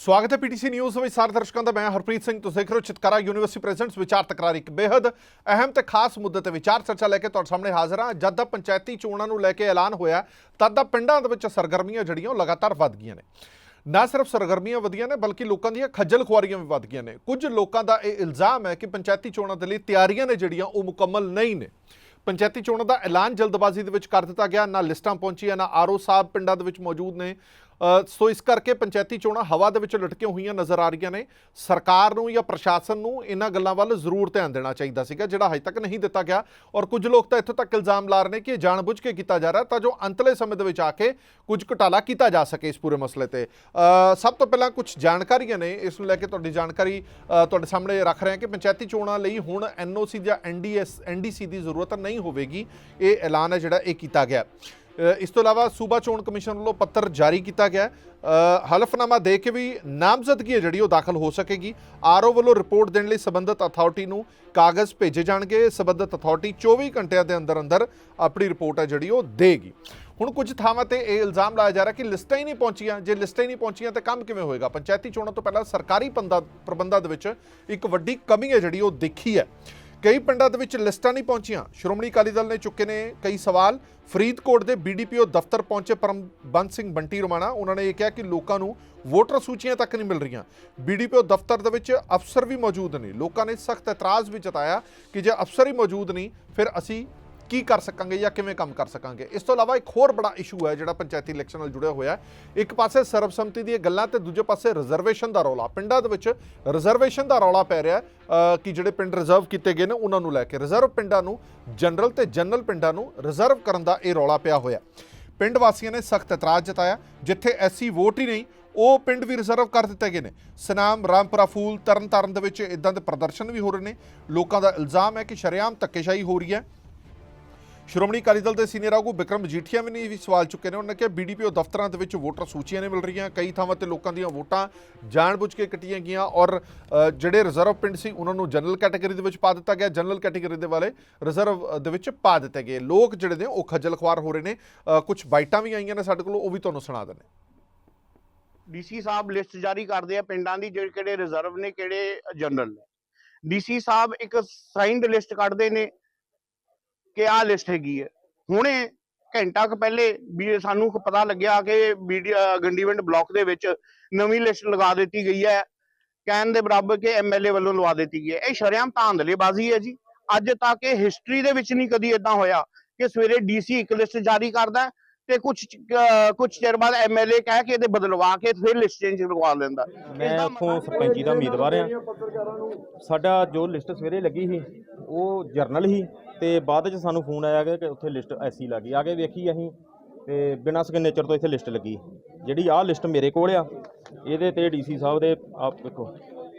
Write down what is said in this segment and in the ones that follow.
ਸਵਾਗਤ ਹੈ PTC news ਵਿੱਚ ਸਾਰੇ ਦਰਸ਼ਕਾਂ ਦਾ। ਮੈਂ ਹਰਪ੍ਰੀਤ ਸਿੰਘ ਤੁਸੀਂ ਦੇਖ ਰਹੇ ਹੋ ਚਿਤਕਾਰਾ ਯੂਨੀਵਰਸਿਟੀ ਪ੍ਰੈਜ਼ੈਂਟਸ ਵਿਚਾਰ ਤਕਰਾਰ ਇੱਕ ਬੇहद ਅਹਿਮ ਤੇ ਖਾਸ ਮੁੱਦੇ ਤੇ ਵਿਚਾਰ ਚਰਚਾ ਲੈ ਕੇ ਤੁਹਾਡੇ ਸਾਹਮਣੇ ਹਾਜ਼ਰ ਹਾਂ। ਜਦ ਦਾ ਪੰਚਾਇਤੀ ਚੋਣਾਂ ਨੂੰ ਲੈ ਕੇ ਐਲਾਨ ਹੋਇਆ, ਤਦ ਦਾ ਪਿੰਡਾਂ ਦੇ ਵਿੱਚ ਸਰਗਰਮੀਆਂ ਜਿਹੜੀਆਂ ਉਹ ਲਗਾਤਾਰ ਵੱਧ ਗਈਆਂ ਨੇ। ਨਾ ਸਿਰਫ ਸਰਗਰਮੀਆਂ ਵਧੀਆਂ ਨੇ, ਬਲਕਿ ਲੋਕਾਂ ਦੀਆਂ ਖੱਜਲ ਖੁਆਰੀਆਂ ਵੀ ਵੱਧ ਗਈਆਂ ਨੇ। ਕੁਝ ਲੋਕਾਂ ਦਾ ਇਹ ਇਲਜ਼ਾਮ ਹੈ ਕਿ ਪੰਚਾਇਤੀ ਚੋਣਾਂ ਦੇ ਲਈ ਤਿਆਰੀਆਂ ਨੇ ਜਿਹੜੀਆਂ, ਉਹ ਮੁਕੰਮਲ ਨਹੀਂ ਨੇ। ਪੰਚਾਇਤੀ ਚੋਣਾਂ ਦਾ ਐਲਾਨ ਜਲਦਬਾਜ਼ੀ ਦੇ ਵਿੱਚ ਕਰ ਦਿੱਤਾ ਗਿਆ। ਨਾ ਲਿਸਟਾਂ ਪਹੁੰਚੀਆਂ, ਨਾ ਆਰਓ ਸਾਹਿਬ ਪਿੰਡਾਂ ਦੇ ਵਿੱਚ ਮੌਜੂਦ ਨੇ। ਸੋ ਇਸ ਕਰਕੇ ਪੰਚਾਇਤੀ ਚੋਣਾਂ ਹਵਾ ਦੇ ਵਿੱਚ ਲਟਕੀਆਂ ਹੋਈਆਂ ਨਜ਼ਰ ਆ ਰਹੀਆਂ ਨੇ। ਸਰਕਾਰ ਨੂੰ ਜਾਂ ਪ੍ਰਸ਼ਾਸਨ ਨੂੰ ਇਹਨਾਂ ਗੱਲਾਂ ਵੱਲ ਜ਼ਰੂਰ ਧਿਆਨ ਦੇਣਾ ਚਾਹੀਦਾ ਸੀਗਾ, ਜਿਹੜਾ ਹਜੇ ਤੱਕ ਨਹੀਂ ਦਿੱਤਾ ਗਿਆ। ਔਰ ਕੁਝ ਲੋਕ ਤਾਂ ਇੱਥੋਂ ਤੱਕ ਇਲਜ਼ਾਮ ਲਾ ਰਹੇ ਨੇ ਕਿ ਇਹ ਜਾਣਬੁੱਝ ਕੇ ਕੀਤਾ ਜਾ ਰਿਹਾ, ਤਾਂ ਜੋ ਅੰਤਲੇ ਸਮੇਂ ਦੇ ਵਿੱਚ ਆ ਕੇ ਕੁਝ ਘੁਟਾਲਾ ਕੀਤਾ ਜਾ ਸਕੇ ਇਸ ਪੂਰੇ ਮਸਲੇ ਤੇ। ਸਭ ਤੋਂ ਪਹਿਲਾਂ ਕੁਝ ਜਾਣਕਾਰੀਆਂ ਨੇ, ਇਸ ਨੂੰ ਲੈ ਕੇ ਤੁਹਾਡੀ ਜਾਣਕਾਰੀ ਤੁਹਾਡੇ ਸਾਹਮਣੇ ਰੱਖ ਰਹੇ ਹਾਂ ਕਿ ਪੰਚਾਇਤੀ ਚੋਣਾਂ ਲਈ ਹੁਣ ਐਨਓਸੀ ਜਾਂ ਐਨਡੀਐਸ, ਐਨਡੀਸੀ ਦੀ ਜ਼ਰੂਰਤ ਨਹੀਂ ਹੋਵੇਗੀ। ਇਹ ਐਲਾਨ ਹੈ ਜਿਹੜਾ ਇਹ ਕੀਤਾ ਗਿਆ। ਇਸ ਤੋਂ ਇਲਾਵਾ ਸੂਬਾ ਚੋਣ ਕਮਿਸ਼ਨ ਵੱਲੋਂ ਪੱਤਰ ਜਾਰੀ ਕੀਤਾ ਗਿਆ ਹਲਫਨਾਮਾ ਦੇ ਕੇ ਵੀ ਨਾਮਜ਼ਦਗੀ ਹੈ ਜਿਹੜੀ ਉਹ ਦਾਖਲ ਹੋ ਸਕੇਗੀ। ਆਰਓ ਵੱਲੋਂ ਰਿਪੋਰਟ ਦੇਣ ਲਈ ਸਬੰਧਤ ਅਥਾਰਟੀ ਨੂੰ ਕਾਗਜ਼ ਭੇਜੇ ਜਾਣਗੇ। ਸਬੰਧਤ ਅਥਾਰਟੀ 24 ਘੰਟਿਆਂ ਦੇ ਅੰਦਰ ਅੰਦਰ ਆਪਣੀ ਰਿਪੋਰਟ ਹੈ ਜਿਹੜੀ ਉਹ ਦੇਗੀ। ਹੁਣ ਕੁਝ ਥਾਵਾਂ ਤੇ ਇਹ ਇਲਜ਼ਾਮ ਲਾਇਆ ਜਾ ਰਿਹਾ ਕਿ ਲਿਸਟਾਂ ਹੀ ਨਹੀਂ ਪਹੁੰਚੀਆਂ। ਜੇ ਲਿਸਟਾਂ ਹੀ ਨਹੀਂ ਪਹੁੰਚੀਆਂ ਤਾਂ ਕੰਮ ਕਿਵੇਂ ਹੋਏਗਾ? ਪੰਚਾਇਤੀ ਚੋਣਾਂ ਤੋਂ ਪਹਿਲਾਂ ਸਰਕਾਰੀ ਪੰਦਾ ਪ੍ਰਬੰਧਾਂ ਦੇ ਵਿੱਚ ਇੱਕ ਵੱਡੀ ਕਮੀ ਹੈ ਜਿਹੜੀ ਉਹ ਦੇਖੀ ਹੈ। ਕਈ ਪਿੰਡਾਂ ਦੇ ਵਿੱਚ ਲਿਸਟਾਂ ਨਹੀਂ ਪਹੁੰਚੀਆਂ। ਸ਼੍ਰੋਮਣੀ ਅਕਾਲੀ ਦਲ ਨੇ ਚੁੱਕੇ ਨੇ ਕਈ ਸਵਾਲ। ਫਰੀਦਕੋਟ ਦੇ ਬੀਡੀਪੀਓ ਦਫ਼ਤਰ ਪਹੁੰਚੇ ਪਰਮਬੰਦ ਸਿੰਘ ਬੰਟੀ ਰੋਮਾਣਾ। ਉਹਨਾਂ ਨੇ ਇਹ ਕਿਹਾ ਕਿ ਲੋਕਾਂ ਨੂੰ ਵੋਟਰ ਸੂਚੀਆਂ ਤੱਕ ਨਹੀਂ ਮਿਲ ਰਹੀਆਂ। ਬੀਡੀਪੀਓ ਦਫ਼ਤਰ ਦੇ ਵਿੱਚ ਅਫਸਰ ਵੀ ਮੌਜੂਦ ਨਹੀਂ ਲੋਕਾਂ ਨੇ ਸਖਤ ਇਤਰਾਜ਼ ਵੀ ਜਤਾਇਆ ਕਿ ਜੇ ਅਫਸਰ ਹੀ ਮੌਜੂਦ ਨਹੀਂ, ਫਿਰ ਅਸੀਂ ਕੀ ਕਰ ਸਕਾਂਗੇ ਜਾਂ ਕਿਵੇਂ ਕੰਮ ਕਰ ਸਕਾਂਗੇ? ਇਸ ਤੋਂ ਇਲਾਵਾ ਇੱਕ ਹੋਰ ਬੜਾ ਇਸ਼ੂ ਹੈ ਜਿਹੜਾ ਪੰਚਾਇਤੀ ਇਲੈਕਸ਼ਨ ਨਾਲ ਜੁੜਿਆ ਹੋਇਆ ਹੈ। ਇੱਕ ਪਾਸੇ ਸਰਬਸੰਮਤੀ ਦੀਆਂ ਗੱਲਾਂ ਤੇ ਦੂਜੇ ਪਾਸੇ ਰਿਜ਼ਰਵੇਸ਼ਨ ਦਾ ਰੌਲਾ। ਪਿੰਡਾਂ ਦੇ ਵਿੱਚ ਰਿਜ਼ਰਵੇਸ਼ਨ ਦਾ ਰੌਲਾ ਪੈ ਰਿਹਾ ਕਿ ਜਿਹੜੇ ਪਿੰਡ ਰਿਜ਼ਰਵ ਕੀਤੇ ਗਏ ਨੇ, ਉਹਨਾਂ ਨੂੰ ਲੈ ਕੇ। ਰਿਜ਼ਰਵ ਪਿੰਡਾਂ ਨੂੰ ਜਨਰਲ ਤੇ ਜਨਰਲ ਪਿੰਡਾਂ ਨੂੰ ਰਿਜ਼ਰਵ ਕਰਨ ਦਾ ਇਹ ਰੌਲਾ ਪਿਆ ਹੋਇਆ ਪਿੰਡ ਵਾਸੀਆਂ ਨੇ ਸਖਤ ਇਤਰਾਜ਼ ਜਤਾਇਆ, ਜਿੱਥੇ ਐਸੀ ਵੋਟ ਹੀ ਨਹੀਂ, ਉਹ ਪਿੰਡ ਵੀ ਰਿਜ਼ਰਵ ਕਰ ਦਿੱਤੇ ਗਏ ਨੇ। ਸਨਾਮ, ਰਾਮਪੁਰਾ ਫੂਲ, ਤਰਨਤਾਰਨ ਦੇ ਵਿੱਚ ਇਦਾਂ ਦੇ ਪ੍ਰਦਰਸ਼ਨ ਵੀ ਹੋ ਰਹੇ ਨੇ। ਲੋਕਾਂ ਦਾ ਇਲਜ਼ਾਮ ਹੈ ਕਿ ਸ਼ਰੇਆਮ ਧੱਕੇਸ਼ਾਹੀ ਹੋ ਰਹੀ ਹੈ। ਸ਼੍ਰੋਮਣੀ ਅਕਾਲੀ ਦਲ ਦੇ ਸੀਨੀਅਰ ਆਗੂ ਵਿਕਰਮ ਮਜੀਠੀਆ ਵੀ ਵੀ ਸਵਾਲ ਚੁੱਕੇ ਨੇ। ਉਹਨਾਂ ਨੇ ਕਿਹਾ ਬੀਡੀਪੀਓ ਦਫ਼ਤਰਾਂ ਦੇ ਵਿੱਚ ਵੋਟਰ ਸੂਚੀਆਂ ਨਹੀਂ ਮਿਲ ਰਹੀਆਂ। ਕਈ ਥਾਵਾਂ ਤੇ ਲੋਕਾਂ ਦੀਆਂ ਵੋਟਾਂ ਜਾਣਬੁੱਝ ਕੇ ਕੱਟੀਆਂ ਗਈਆਂ ਔਰ ਜਿਹੜੇ ਰਿਜ਼ਰਵ ਪਿੰਡ ਸੀ, ਉਹਨਾਂ ਨੂੰ ਜਨਰਲ ਕੈਟਾਗਰੀ ਦੇ ਵਿੱਚ ਪਾ ਦਿੱਤਾ ਗਿਆ। ਜਨਰਲ ਕੈਟਾਗਰੀ ਦੇ ਵਾਲੇ ਰਿਜ਼ਰਵ ਦੇ ਵਿੱਚ ਪਾ ਦਿੱਤੇ ਗਏ। ਲੋਕ ਜਿਹੜੇ ਨੇ, ਉਹ ਖੱਜਲ ਖੁਆਰ ਹੋ ਰਹੇ ਨੇ। ਕੁਝ ਬਾਈਟਾਂ ਵੀ ਆਈਆਂ ਨੇ ਸਾਡੇ ਕੋਲ, ਉਹ ਵੀ ਤੁਹਾਨੂੰ ਸੁਣਾ ਦਿੰਦੇ ਡੀਸੀ ਸਾਹਿਬ ਲਿਸਟ ਜਾਰੀ ਕਰਦੇ ਆ। ਪਿੰਡਾਂ ਦੀ ਜਿਹੜੇ ਕਿਹੜੇ ਰਿਜ਼ਰਵ ਨੇ, ਕਿਹੜੇ ਜਨਰਲ ਨੇ। ਡੀਸੀ ਸਾਹਿਬ ਇੱਕ ਸਾਈਨਡ ਲਿਸਟ ਕੱਢਦੇ ਨੇ। ਕਿ ਆਹ ਲਿਸਟ ਹੈਗੀ ਹੈ। ਹੁਣੇ ਘੰਟਾ ਕੁ ਪਹਿਲੇ ਵੀ ਸਾਨੂੰ ਪਤਾ ਲੱਗਿਆ ਕਿ ਗੰਡੀਵਿੰਡ ਬਲਾਕ ਦੇ ਵਿੱਚ ਨਵੀਂ ਲਿਸਟ ਲਗਾ ਦਿੱਤੀ ਗਈ ਹੈ। ਕਹਿਣ ਦੇ ਬਰਾਬਰ ਕਿ ਐਮਐਲਏ ਵੱਲੋਂ ਲਵਾ ਦਿੱਤੀ ਗਈ ਹੈ। ਇਹ ਸ਼ਰੇਆਮ ਧਾਂਦਲੇਬਾਜ਼ੀ ਹੈ ਜੀ। ਅੱਜ ਤੱਕ ਇਹ ਹਿਸਟਰੀ ਦੇ ਵਿੱਚ ਨਹੀਂ ਕਦੀ ਇਦਾਂ ਹੋਇਆ ਕਿ ਸਵੇਰੇ ਡੀਸੀ ਇੱਕ ਲਿਸਟ ਜਾਰੀ ਕਰਦਾ ਤੇ ਕੁਝ ਕੁਝ ਚਿਰ ਬਾਅਦ ਐਮਐਲਏ ਕਹਿ ਕੇ ਇਹਦੇ ਬਦਲਵਾ ਕੇ ਫਿਰ ਲਿਸਟ ਚੇਂਜ ਕਰਵਾ ਲੈਂਦਾ। ਮੈਂ ਉੱਥੋਂ ਸਰਪੰਚੀ ਦਾ ਉਮੀਦਵਾਰ ਆ ਸਾਡਾ ਜੋ ਲਿਸਟ ਸਵੇਰੇ ਲੱਗੀ ਸੀ ਉਹ ਜਰਨਲ ਸੀ। ਤੇ ਬਾਅਦ ਵਿੱਚ ਸਾਨੂੰ ਫੋਨ ਆਇਆ ਕਿ ਕਿ ਉੱਥੇ ਲਿਸਟ ਐਸੀ ਲੱਗੀ ਆ ਕੇ ਵੇਖੀ ਅਸੀਂ ਤੇ ਬਿਨਾਂ ਸਿਗਨੇਚਰ ਤੋਂ ਇੱਥੇ ਲਿਸਟ ਲੱਗੀ। ਜਿਹੜੀ ਆਹ ਲਿਸਟ ਮੇਰੇ ਕੋਲ ਆ, ਇਹਦੇ ਤੇ ਡੀਸੀ ਸਾਹਿਬ ਦੇ ਆਪ ਵੇਖੋ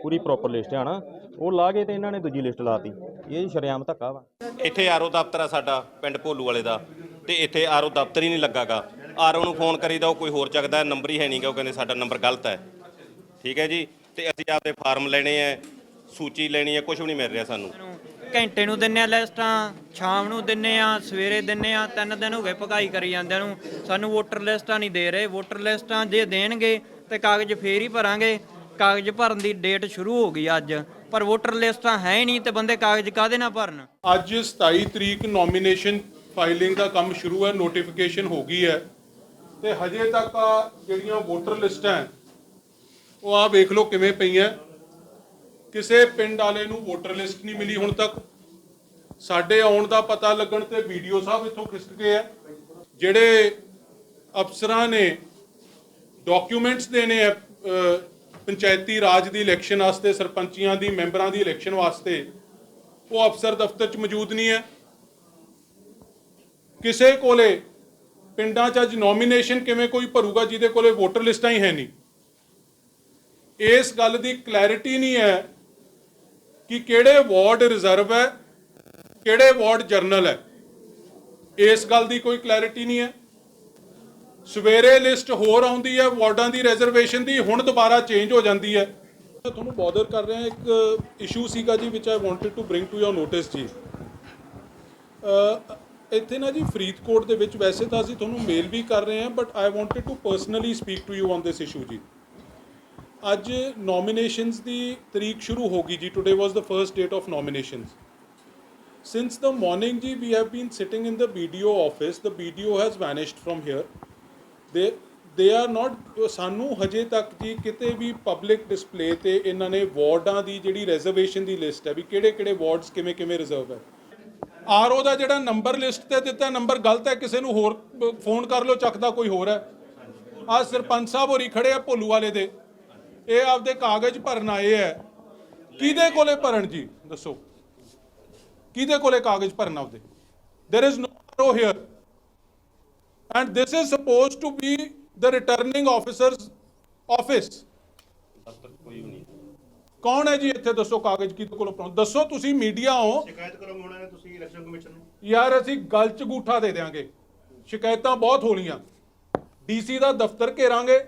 ਪੂਰੀ ਪ੍ਰੋਪਰ ਲਿਸਟ ਆ ਨਾ ਉਹ ਲਾ ਕੇ ਤੇ ਇਹਨਾਂ ਨੇ ਦੂਜੀ ਲਿਸਟ ਲਾਤੀ ਇਹ ਸ਼ਰੇਆਮ ਧੱਕਾ ਵਾ। ਇੱਥੇ ਆਰਓ ਦਫ਼ਤਰ ਆ ਸਾਡਾ, ਪਿੰਡ ਭੋਲੂ ਵਾਲੇ ਦਾ। ਤੇ ਇੱਥੇ ਆਰਓ ਦਫ਼ਤਰ ਹੀ ਨਹੀਂ ਲੱਗਾਗਾ। ਆਰਓ ਨੂੰ ਫੋਨ ਕਰੀਦਾ, ਉਹ ਕੋਈ ਹੋਰ ਚੱਕਦਾ, ਨੰਬਰ ਹੀ ਹੈ ਨਹੀਂਗਾ ਉਹ ਕਹਿੰਦੇ ਸਾਡਾ ਨੰਬਰ ਗਲਤ ਹੈ। ਠੀਕ ਹੈ ਜੀ? ਤੇ ਅਸੀਂ ਆਪਦੇ ਫਾਰਮ ਲੈਣੇ ਆ ਸੂਚੀ ਲੈਣੀ ਹੈ ਕੁਝ ਵੀ ਨਹੀਂ ਮਿਲ ਰਿਹਾ ਸਾਨੂੰ। ਘੰਟੇ ਨੂੰ ਦਿੰਨੇ ਆ ਲਿਸਟਾਂ ਸ਼ਾਮ ਨੂੰ ਦਿੰਨੇ ਆ, ਸਵੇਰੇ ਦਿੰਨੇ ਆ, ਤਿੰਨ ਦਿਨ ਹੋ ਗਏ ਭਗਾਈ ਕਰੀ ਜਾਂਦਿਆਂ ਨੂੰ। ਸਾਨੂੰ ਵੋਟਰ ਲਿਸਟਾਂ ਨਹੀਂ ਦੇ ਰਹੇ। ਵੋਟਰ ਲਿਸਟਾਂ ਜੇ ਦੇਣਗੇ ਤੇ ਕਾਗਜ਼ ਫੇਰ ਹੀ ਭਰਾਂਗੇ। ਕਾਗਜ਼ ਭਰਨ ਦੀ ਡੇਟ ਸ਼ੁਰੂ ਹੋ ਗਈ ਅੱਜ। ਪਰ ਵੋਟਰ ਲਿਸਟਾਂ ਹੈ ਨਹੀਂ ਤੇ ਬੰਦੇ ਕਾਗਜ਼ ਕਾਹਦੇ ਨਾਲ ਭਰਨ? ਅੱਜ 27 ਤਰੀਕ ਨੋਮੀਨੇਸ਼ਨ ਫਾਈਲਿੰਗ ਦਾ ਕੰਮ ਸ਼ੁਰੂ ਹੈ ਨੋਟੀਫਿਕੇਸ਼ਨ ਹੋ ਗਈ ਹੈ। ਤੇ ਹਜੇ ਤੱਕ ਜਿਹੜੀਆਂ ਵੋਟਰ ਲਿਸਟਾਂ ਉਹ ਆ ਵੇਖ ਲਓ ਕਿਵੇਂ ਪਈਆਂ। ਕਿਸੇ ਪਿੰਡ ਵਾਲੇ ਨੂੰ ਵੋਟਰ ਲਿਸਟ ਨਹੀਂ ਮਿਲੀ ਹੁਣ ਤੱਕ। ਸਾਡੇ ਆਉਣ ਦਾ ਪਤਾ ਲੱਗਣ ਤੇ ਵੀਡੀਓ ਸਾਹਿਬ ਇੱਥੋਂ ਖਿਸਕ ਗਏ ਆ। ਜਿਹੜੇ ਅਫਸਰਾਂ ਨੇ ਡਾਕੂਮੈਂਟਸ ਦੇਣੇ ਆ ਪੰਚਾਇਤੀ ਰਾਜ ਦੀ ਇਲੈਕਸ਼ਨ ਵਾਸਤੇ, ਸਰਪੰਚੀਆਂ ਦੀ, ਮੈਂਬਰਾਂ ਦੀ ਇਲੈਕਸ਼ਨ ਵਾਸਤੇ, ਉਹ ਅਫਸਰ ਦਫ਼ਤਰ 'ਚ ਮੌਜੂਦ ਨਹੀਂ ਹੈ ਕਿਸੇ ਕੋਲੇ ਪਿੰਡਾਂ 'ਚ ਅੱਜ ਨੋਮੀਨੇਸ਼ਨ ਕਿਵੇਂ ਕੋਈ ਭਰੂਗਾ, ਜਿਹਦੇ ਕੋਲੇ ਵੋਟਰ ਲਿਸਟਾਂ ਹੀ ਹੈ ਨਹੀਂ। ਇਸ ਗੱਲ ਦੀ ਕਲੈਰਿਟੀ ਨਹੀਂ ਹੈ ਕਿ ਕਿਹੜੇ ਵਾਰਡ ਰਿਜ਼ਰਵ ਹੈ, ਕਿਹੜੇ ਵਾਰਡ ਜਰਨਲ ਹੈ। ਇਸ ਗੱਲ ਦੀ ਕੋਈ ਕਲੈਰਿਟੀ ਨਹੀਂ ਹੈ। ਸਵੇਰੇ ਲਿਸਟ ਹੋਰ ਆਉਂਦੀ ਹੈ, ਵਾਰਡਾਂ ਦੀ ਰਿਜ਼ਰਵੇਸ਼ਨ ਦੀ, ਹੁਣ ਦੁਬਾਰਾ ਚੇਂਜ ਹੋ ਜਾਂਦੀ ਹੈ। ਤੁਹਾਨੂੰ ਬੋਦਰ ਕਰ ਰਿਹਾ, ਇੱਕ ਇਸ਼ੂ ਸੀਗਾ ਜੀ ਵਿਚ I wanted to bring to your notice ਜੀ। ਇੱਥੇ ਨਾ ਜੀ, ਫਰੀਦਕੋਟ ਦੇ ਵਿੱਚ ਵੈਸੇ ਤਾਂ ਅਸੀਂ ਤੁਹਾਨੂੰ ਮੇਲ ਵੀ ਕਰ ਰਹੇ ਹਾਂ but I wanted to personally speak to you on this issue ਜੀ। ਅੱਜ ਨੋਮੀਨੇਸ਼ਨਸ ਦੀ ਤਰੀਕ ਸ਼ੁਰੂ ਹੋ ਗਈ ਜੀ। Today was the first date of nominations since the morning ji we have been sitting in the bdo office the bdo has vanished from here they they are not, ਸਾਨੂੰ ਹਜੇ ਤੱਕ ਜੀ ਕਿਤੇ ਵੀ ਪਬਲਿਕ ਡਿਸਪਲੇ ਤੇ ਇਹਨਾਂ ਨੇ ਵਾਰਡਾਂ ਦੀ ਜਿਹੜੀ reservation ਦੀ list ਹੈ ਵੀ ਕਿਹੜੇ ਕਿਹੜੇ ਵਾਰਡਸ ਕਿਵੇਂ ਕਿਵੇਂ ਰਿਜ਼ਰਵ ਹੈ ਆਰਓ ਦਾ ਜਿਹੜਾ ਨੰਬਰ ਲਿਸਟ ਤੇ ਦਿੱਤਾ ਨੰਬਰ ਗਲਤ ਹੈ, ਕਿਸੇ ਨੂੰ ਹੋਰ ਫੋਨ ਕਰ ਲਓ, ਚੱਕਦਾ ਕੋਈ ਹੋਰ ਹੈ। ਆ ਸਰਪੰਚ ਸਾਹਿਬ ਹੋਰੀ ਖੜੇ ਆ ਭੋਲੂ ਵਾਲੇ ਦੇ। ਇਹ ਆਪਦੇ ਕਾਗਜ਼ ਭਰਨ ਆਏ ਹੈ ਕਿਹਦੇ ਕੋਲੇ ਭਰਨ ਜੀ? ਦੱਸੋ। ਕਿਹਦੇ ਕੋਲੇ ਕਾਗਜ਼ ਭਰਨ ਆਉਦੇ there is no arrow here and this is supposed to be the returning officer's office ਕੌਣ ਹੈ ਜੀ ਇੱਥੇ? ਦੱਸੋ ਕਾਗਜ਼ ਕਿਹਦੇ ਕੋਲੋਂ ਪਾਉਂ ਦੱਸੋ ਤੁਸੀਂ ਮੀਡੀਆ ਹੋ। ਸ਼ਿਕਾਇਤ ਕਰੋਗੇ ਉਹਨਾਂ ਨੇ ਤੁਸੀਂ ਇਲੈਕਸ਼ਨ ਕਮਿਸ਼ਨ ਨੂੰ। ਯਾਰ ਅਸੀਂ ਗੱਲ ਚ ਗੂਠਾ ਦੇ ਦਿਆਂਗੇ। ਸ਼ਿਕਾਇਤਾਂ ਬਹੁਤ ਹੋਣੀਆਂ। ਡੀਸੀ ਦਾ ਦਫ਼ਤਰ ਘੇਰਾਂਗੇ।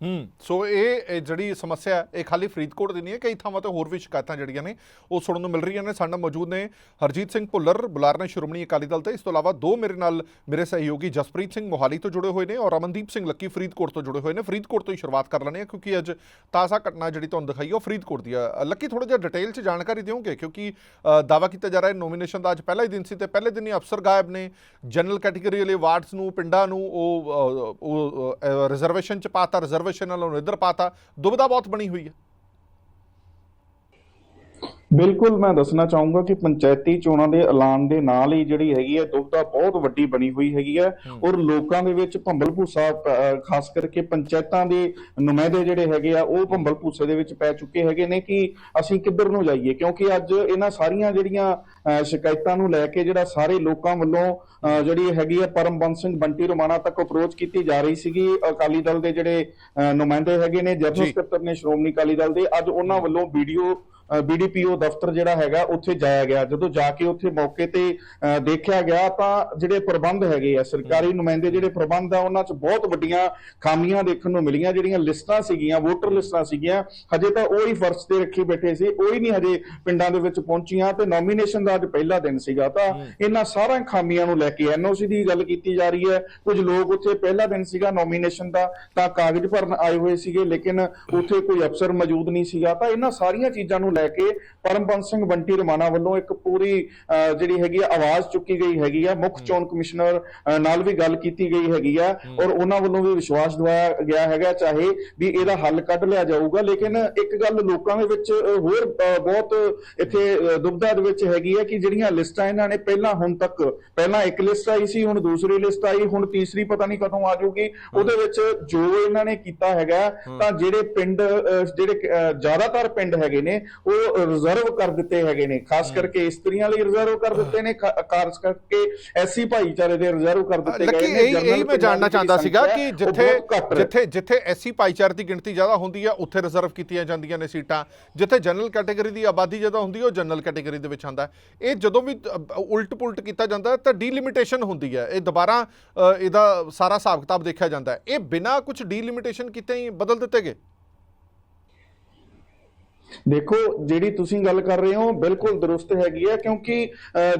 ਹੂੰ। ਸੋ ਇਹ ਜਿਹੜੀ ਸਮੱਸਿਆ ਇਹ ਖਾਲੀ ਫਰੀਦਕੋਟ ਦੀ ਨਹੀਂ ਹੈ ਕਈ ਥਾਵਾਂ ਤੇ ਹੋਰ ਵੀ ਸ਼ਿਕਾਇਤਾਂ ਜਿਹੜੀਆਂ ਨੇ ਉਹ ਸੁਣਨ ਨੂੰ ਮਿਲ ਰਹੀਆਂ ਨੇ। ਸਾਡੇ ਨਾਲ ਮੌਜੂਦ ਨੇ ਹਰਜੀਤ ਸਿੰਘ ਭੁੱਲਰ ਬੁਲਾਰ ਨੇ ਸ਼੍ਰੋਮਣੀ ਅਕਾਲੀ ਦਲ ਤੇ। ਇਸ ਤੋਂ ਇਲਾਵਾ ਦੋ ਮੇਰੇ ਨਾਲ ਮੇਰੇ ਸਹਿਯੋਗੀ ਜਸਪ੍ਰੀਤ ਸਿੰਘ ਮੋਹਾਲੀ ਤੋਂ ਜੁੜੇ ਹੋਏ ਨੇ ਔਰ ਅਮਨਦੀਪ ਸਿੰਘ ਲੱਕੀ ਫਰੀਦਕੋਟ ਤੋਂ ਜੁੜੇ ਹੋਏ ਨੇ। ਫਰੀਦਕੋਟ ਤੋਂ ਹੀ ਸ਼ੁਰੂਆਤ ਕਰ ਲੈਣੇ ਆ ਕਿਉਂਕਿ ਅੱਜ ਤਾਜ਼ਾ ਘਟਨਾ ਜਿਹੜੀ ਤੁਹਾਨੂੰ ਦਿਖਾਈ ਉਹ ਫਰੀਦਕੋਟ ਦੀ ਹੈ। ਲੱਕੀ ਥੋੜਾ ਜਿਹਾ ਡਿਟੇਲ 'ਚ ਜਾਣਕਾਰੀ ਦਿਓਗੇ ਕਿਉਂਕਿ ਅ, ਦਾਅਵਾ ਕੀਤਾ ਜਾ ਰਿਹਾ ਹੈ ਨੋਮੀਨੇਸ਼ਨ ਦਾ ਅੱਜ ਪਹਿਲਾ ਹੀ ਦਿਨ ਸੀ ਤੇ ਪਹਿਲੇ ਦਿਨ ਹੀ ਅਫਸਰ ਗਾਇਬ ਨੇ। ਜਨਰਲ ਕੈਟਾਗਰੀ ਵਾਲੇ ਵਾਰਡਸ ਨੂੰ ਪਿੰਡਾਂ ਨੂੰ ਉਹ ਉਹ ਰਿਜ਼ਰਵੇਸ਼ਨ 'ਚ ਪਾਤਾ ਰਿਜ਼ਰਵੇਸ਼ਨ ਨਾਲ ਉਹਨੂੰ ਇੱਧਰ ਪਾਤਾ ਦੁਬਿਧਾ ਬਹੁਤ ਬਣੀ ਹੋਈ ਹੈ। ਬਿਲਕੁਲ ਮੈਂ ਦੱਸਣਾ ਚਾਹੂੰਗਾ ਕਿ ਪੰਚਾਇਤੀ ਚੋਣਾਂ ਦੇ ਐਲਾਨ ਦੇ ਨਾਲ ਹੀ ਜਿਹੜੀ ਹੈਗੀ ਹੈ ਦੁਬਦਾ ਬਹੁਤ ਵੱਡੀ ਬਣੀ ਹੋਈ ਹੈਗੀ ਹੈ ਔਰ ਲੋਕਾਂ ਦੇ ਵਿੱਚ ਭੰਬਲ ਭੂਸਾ ਖਾਸ ਕਰਕੇ ਪੰਚਾਇਤਾਂ ਦੇ ਨੁਮਾਇੰਦੇ ਜਿਹੜੇ ਹੈਗੇ ਆ ਉਹ ਭੰਬਲ ਭੂਸੇ ਦੇ ਵਿੱਚ ਪੈ ਚੁੱਕੇ ਹੈਗੇ ਨੇ ਕਿ ਅਸੀਂ ਕਿੱਧਰ ਨੂੰ ਜਾਈਏ? ਕਿਉਂਕਿ ਅੱਜ ਇਹਨਾਂ ਸਾਰੀਆਂ ਜਿਹੜੀਆਂ ਸ਼ਿਕਾਇਤਾਂ ਨੂੰ ਲੈ ਕੇ ਜਿਹੜਾ ਸਾਰੇ ਲੋਕਾਂ ਵੱਲੋਂ ਜਿਹੜੀ ਹੈਗੀ ਹੈ ਪਰਮਬੰਸ ਸਿੰਘ ਬੰਟੀ ਰੋਮਾਣਾ ਤੱਕ ਅਪਰੋਚ ਕੀਤੀ ਜਾ ਰਹੀ ਸੀਗੀ। ਅਕਾਲੀ ਦਲ ਦੇ ਜਿਹੜੇ ਅ, ਨੁਮਾਇੰਦੇ ਹੈਗੇ ਨੇ ਜਨਰਲ ਜੀ। ਸਕੱਤਰ ਨੇ ਸ਼੍ਰੋਮਣੀ ਅਕਾਲੀ ਦਲ ਦੇ। ਅੱਜ ਉਹਨਾਂ ਵੱਲੋਂ ਵੀਡੀਓ ਬੀਡੀਪੀਓ ਦਫ਼ਤਰ ਜਿਹੜਾ ਹੈਗਾ ਉੱਥੇ ਜਾਇਆ ਗਿਆ। ਜਦੋਂ ਜਾ ਕੇ ਉੱਥੇ ਮੌਕੇ ਤੇ ਦੇਖਿਆ ਗਿਆ ਤਾਂ ਜਿਹੜੇ ਪ੍ਰਬੰਧ ਹੈਗੇ ਆ ਸਰਕਾਰੀ ਨੁਮਾਇੰਦੇ ਜਿਹੜੇ ਪ੍ਰਬੰਧ ਆ ਉਹਨਾਂ 'ਚ ਬਹੁਤ ਵੱਡੀਆਂ ਖਾਮੀਆਂ ਦੇਖਣ ਨੂੰ ਮਿਲੀਆਂ। ਜਿਹੜੀਆਂ ਲਿਸਟਾਂ ਸੀਗੀਆਂ ਵੋਟਰ ਲਿਸਟਾਂ ਸੀਗੀਆਂ ਹਜੇ ਤਾਂ ਉਹ ਹੀ ਫਰਸ਼ ਤੇ ਰੱਖੀ ਬੈਠੇ ਸੀ ਉਹ ਹੀ ਨਹੀਂ ਹਜੇ ਪਿੰਡਾਂ ਦੇ ਵਿੱਚ ਪਹੁੰਚੀਆਂ ਤੇ ਨੋਮੀਨੇਸ਼ਨ ਦਾ ਅੱਜ ਪਹਿਲਾ ਦਿਨ ਸੀਗਾ। ਤਾਂ ਇਹਨਾਂ ਸਾਰੀਆਂ ਖਾਮੀਆਂ ਨੂੰ ਲੈ ਕੇ ਐਨਓਸੀ ਦੀ ਗੱਲ ਕੀਤੀ ਜਾ ਰਹੀ ਹੈ। ਕੁਝ ਲੋਕ ਉੱਥੇ ਪਹਿਲਾ ਦਿਨ ਸੀਗਾ ਨੋਮੀਨੇਸ਼ਨ ਦਾ ਤਾਂ ਕਾਗਜ਼ ਭਰਨ ਆਏ ਹੋਏ ਸੀਗੇ ਲੇਕਿਨ ਉੱਥੇ ਕੋਈ ਅਫਸਰ ਮੌਜੂਦ ਨਹੀਂ ਸੀਗਾ। ਤਾਂ ਇਹਨਾਂ ਸਾਰੀਆਂ ਚੀਜ਼ਾਂ ਨੂੰ ਲੈ ਕੇ ਪਰਮਬੰਸ ਸਿੰਘ ਬੰਟੀ ਰਮਾਣਾ ਵੱਲੋਂ ਇੱਕ ਪੂਰੀ ਜਿਹੜੀ ਹੈਗੀ ਆ ਆਵਾਜ਼ ਚੁੱਕੀ ਗਈ ਹੈਗੀ ਆ। ਮੁੱਖ ਚੋਣ ਕਮਿਸ਼ਨਰ ਨਾਲ ਵੀ ਗੱਲ ਕੀਤੀ ਗਈ ਹੈਗੀ ਆ ਔਰ ਉਹਨਾਂ ਵੱਲੋਂ ਵੀ ਵਿਸ਼ਵਾਸ ਦਿਵਾਇਆ ਗਿਆ ਹੈਗਾ ਚਾਹੇ ਵੀ ਇਹਦਾ ਹੱਲ ਕੱਢ ਲਿਆ ਜਾਊਗਾ। ਲੇਕਿਨ ਇੱਕ ਗੱਲ ਲੋਕਾਂ ਦੇ ਵਿੱਚ ਹੋਰ ਬਹੁਤ ਇੱਥੇ ਦੁਬਿਧਾ ਦੇ ਵਿੱਚ ਹੈਗੀ ਹੈ ਕਿ ਜਿਹੜੀਆਂ ਲਿਸਟਾਂ ਇਹਨਾਂ ਨੇ ਪਹਿਲਾਂ ਹੁਣ ਤੱਕ ਪਹਿਲਾਂ ਇੱਕ ਲਿਸਟ ਆਈ ਸੀ ਹੁਣ ਦੂਸਰੀ ਲਿਸਟ ਆਈ ਹੁਣ ਤੀਸਰੀ ਪਤਾ ਨਹੀਂ ਕਦੋਂ ਆ ਜਾਊਗੀ। ਉਹਦੇ ਵਿੱਚ ਜੋ ਇਹਨਾਂ ਨੇ ਕੀਤਾ ਹੈਗਾ ਤਾਂ ਜਿਹੜੇ ਪਿੰਡ ਜਿਹੜੇ ਜ਼ਿਆਦਾਤਰ ਪਿੰਡ ਹੈਗੇ ਨੇ ਉਹ ਰਿਜ਼ਰਵ ਕਰ ਦਿੱਤੇ ਹੈਗੇ ਨੇ ਖਾਸ ਕਰਕੇ ਇਸਤਰੀਆਂ ਲਈ ਰਿਜ਼ਰਵ ਕਰ ਦਿੱਤੇ ਨੇ ਖਾਸ ਕਰਕੇ ਐਸੀ ਭਾਈਚਾਰੇ ਦੇ ਰਿਜ਼ਰਵ ਕਰ ਦਿੱਤੇ ਗਏ ਨੇ ਜਨਰਲ ਇਹ ਮੈਂ ਜਾਣਨਾ ਚਾਹੁੰਦਾ ਸੀਗਾ ਕਿ ਜਿੱਥੇ। ਜਿੱਥੇ ਜਿੱਥੇ ਐਸੀ ਭਾਈਚਾਰੇ ਦੀ ਗਿਣਤੀ ਜ਼ਿਆਦਾ ਹੁੰਦੀ ਹੈ ਉੱਥੇ ਰਿਜ਼ਰਵ ਕੀਤੀਆਂ ਜਾਂਦੀਆਂ ਨੇ ਸੀਟਾਂ। ਜਿੱਥੇ ਜਨਰਲ ਕੈਟਾਗਰੀ ਦੀ ਆਬਾਦੀ ਜ਼ਿਆਦਾ ਹੁੰਦੀ ਹੈ ਉਹ ਜਨਰਲ ਕੈਟਾਗਰੀ ਦੇ ਵਿੱਚ ਆਉਂਦਾ ਹੈ। ਇਹ ਜਦੋਂ ਵੀ ਉਲਟ ਪੁਲਟ ਕੀਤਾ ਜਾਂਦਾ ਤਾਂ ਡੀਲਿਮਿਟੇਸ਼ਨ ਹੁੰਦੀ ਹੈ ਇਹ ਦੁਬਾਰਾ ਇਹਦਾ ਸਾਰਾ ਹਿਸਾਬ ਕਿਤਾਬ ਦੇਖਿਆ ਜਾਂਦਾ ਇਹ ਬਿਨਾਂ ਕੁਝ ਡੀਲਿਮਿਟੇਸ਼ਨ ਕੀਤੇ ਹੀ ਬਦਲ ਦਿੱਤੇ ਗਏ। ਦੇਖੋ ਜਿਹੜੀ ਤੁਸੀਂ ਗੱਲ ਕਰ ਰਹੇ ਹੋ ਬਿਲਕੁਲ ਦਰੁਸਤ ਹੈਗੀ ਹੈ ਕਿਉਂਕਿ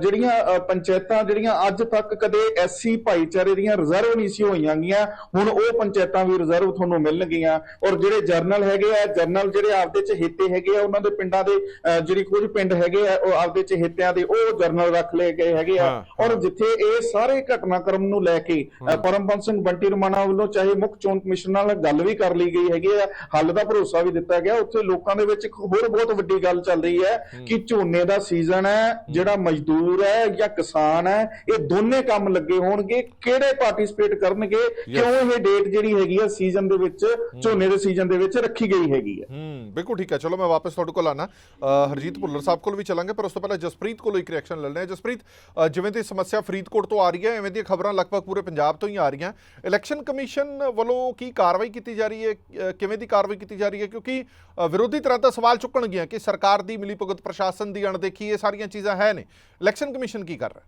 ਜਿਹੜੀਆਂ ਪੰਚਾਇਤਾਂ ਜਿਹੜੀਆਂ ਅੱਜ ਤੱਕ ਕਦੇ ਐਸਸੀ ਭਾਈਚਾਰੇ ਦੀਆਂ ਰਿਜ਼ਰਵ ਨਹੀਂ ਸੀ ਹੋਈਆਂ ਗੀਆਂ ਹੁਣ ਉਹ ਪੰਚਾਇਤਾਂ ਵੀ ਰਿਜ਼ਰਵ ਤੁਹਾਨੂੰ ਮਿਲਣਗੀਆਂ। ਔਰ ਜਿਹੜੇ ਜਰਨਲ ਹੈਗੇ ਆ ਜਰਨਲ ਜਿਹੜੇ ਆਪਦੇ ਚਹੇਤੇ ਹੈਗੇ ਆ ਉਹਨਾਂ ਦੇ ਪਿੰਡਾਂ ਦੇ ਜਿਹੜੀ ਕੁਝ ਪਿੰਡ ਹੈਗੇ ਆ ਉਹ ਆਪਦੇ ਚਹੇਤਿਆਂ ਦੇ ਉਹ ਜਰਨਲ ਰੱਖ ਲਏ ਗਏ ਹੈਗੇ ਆ। ਔਰ ਜਿੱਥੇ ਇਹ ਸਾਰੇ ਘਟਨਾਕ੍ਰਮ ਨੂੰ ਲੈ ਕੇ ਪਰਮਬੰਸ ਸਿੰਘ ਬੰਟੀ ਰਮਾਣਾ ਵੱਲੋਂ ਚਾਹੇ ਮੁੱਖ ਚੋਣ ਕਮਿਸ਼ਨ ਨਾਲ ਗੱਲ ਵੀ ਕਰ ਲਈ ਗਈ ਹੈਗੀ ਆ ਹੱਲ ਦਾ ਭਰੋਸਾ ਵੀ ਦਿੱਤਾ ਗਿਆ। ਉੱਥੇ ਲੋਕਾਂ ਦੇ ਵਿੱਚ ਇੱਕ ਹੋਰ ਬਹੁਤ ਵੱਡੀ ਗੱਲ ਚੱਲ ਰਹੀ ਹੈ ਕਿ ਝੋਨੇ ਦਾ ਸੀਜ਼ਨ ਹੈ ਜਿਹੜਾ ਮਜ਼ਦੂਰ ਹੈ ਜਾਂ ਕਿਸਾਨ ਹੈ ਇਹ ਦੋਨੇ ਕੰਮ ਲੱਗੇ ਹੋਣਗੇ। ਕਿਹੜੇ ਪਾਰਟਿਸਿਪੇਟ ਕਰਨਗੇ? ਕਿਉਂ ਇਹ ਡੇਟ ਜਿਹੜੀ ਹੈਗੀ ਆ ਸੀਜ਼ਨ ਦੇ ਵਿੱਚ ਝੋਨੇ ਦੇ ਸੀਜ਼ਨ ਦੇ ਵਿੱਚ ਰੱਖੀ ਗਈ ਹੈਗੀ ਹੈ। ਹੂੰ ਬਿਲਕੁਲ ਠੀਕ ਹੈ। ਚਲੋ ਮੈਂ ਵਾਪਸ ਤੁਹਾਡੇ ਕੋਲ ਆਣਾ ਹਰਜੀਤ ਭੁੱਲਰ ਸਾਹਿਬ ਕੋਲ ਵੀ ਚੱਲਾਂਗੇ ਪਰ ਉਸ ਤੋਂ ਪਹਿਲਾਂ ਜਸਪ੍ਰੀਤ ਕੋਲੋਂ ਇੱਕ ਰਿਐਕਸ਼ਨ ਲੈ ਲੈਂਦੇ ਹਾਂ। ਜਸਪ੍ਰੀਤ ਜਿਵੇਂ ਦੀ ਸਮੱਸਿਆ ਫਰੀਦਕੋਟ ਤੋਂ ਆ ਰਹੀ ਹੈ ਐਵੇਂ ਦੀਆਂ ਖਬਰਾਂ ਲਗਭਗ ਪੂਰੇ ਪੰਜਾਬ ਤੋਂ ਹੀ ਆ ਰਹੀਆਂ। ਇਲੈਕਸ਼ਨ ਕਮਿਸ਼ਨ ਵੱਲੋਂ ਕੀ ਕਾਰਵਾਈ ਕੀਤੀ ਜਾ ਰਹੀ ਹੈ? ਕਿਵੇਂ ਦੀ ਕਾਰਵਾਈ ਕੀਤੀ ਜਾ ਰਹੀ ਹੈ? ਕਿਉਂਕਿ ਵਿਰੋਧੀ ਤਰ੍ਹਾਂ ਦਾ ਸਵਾਲ ਚੁੱਕਣਗੀਆਂ ਕਿ ਸਰਕਾਰ ਦੀ ਮਿਲੀਭਗਤ ਪ੍ਰਸ਼ਾਸਨ ਦੀ ਅਣਦੇਖੀ ਇਹ ਸਾਰੀਆਂ ਚੀਜ਼ਾਂ ਹੈ ਨੇ ਇਲੈਕਸ਼ਨ ਕਮਿਸ਼ਨ ਕੀ ਕਰ ਰਿਹਾ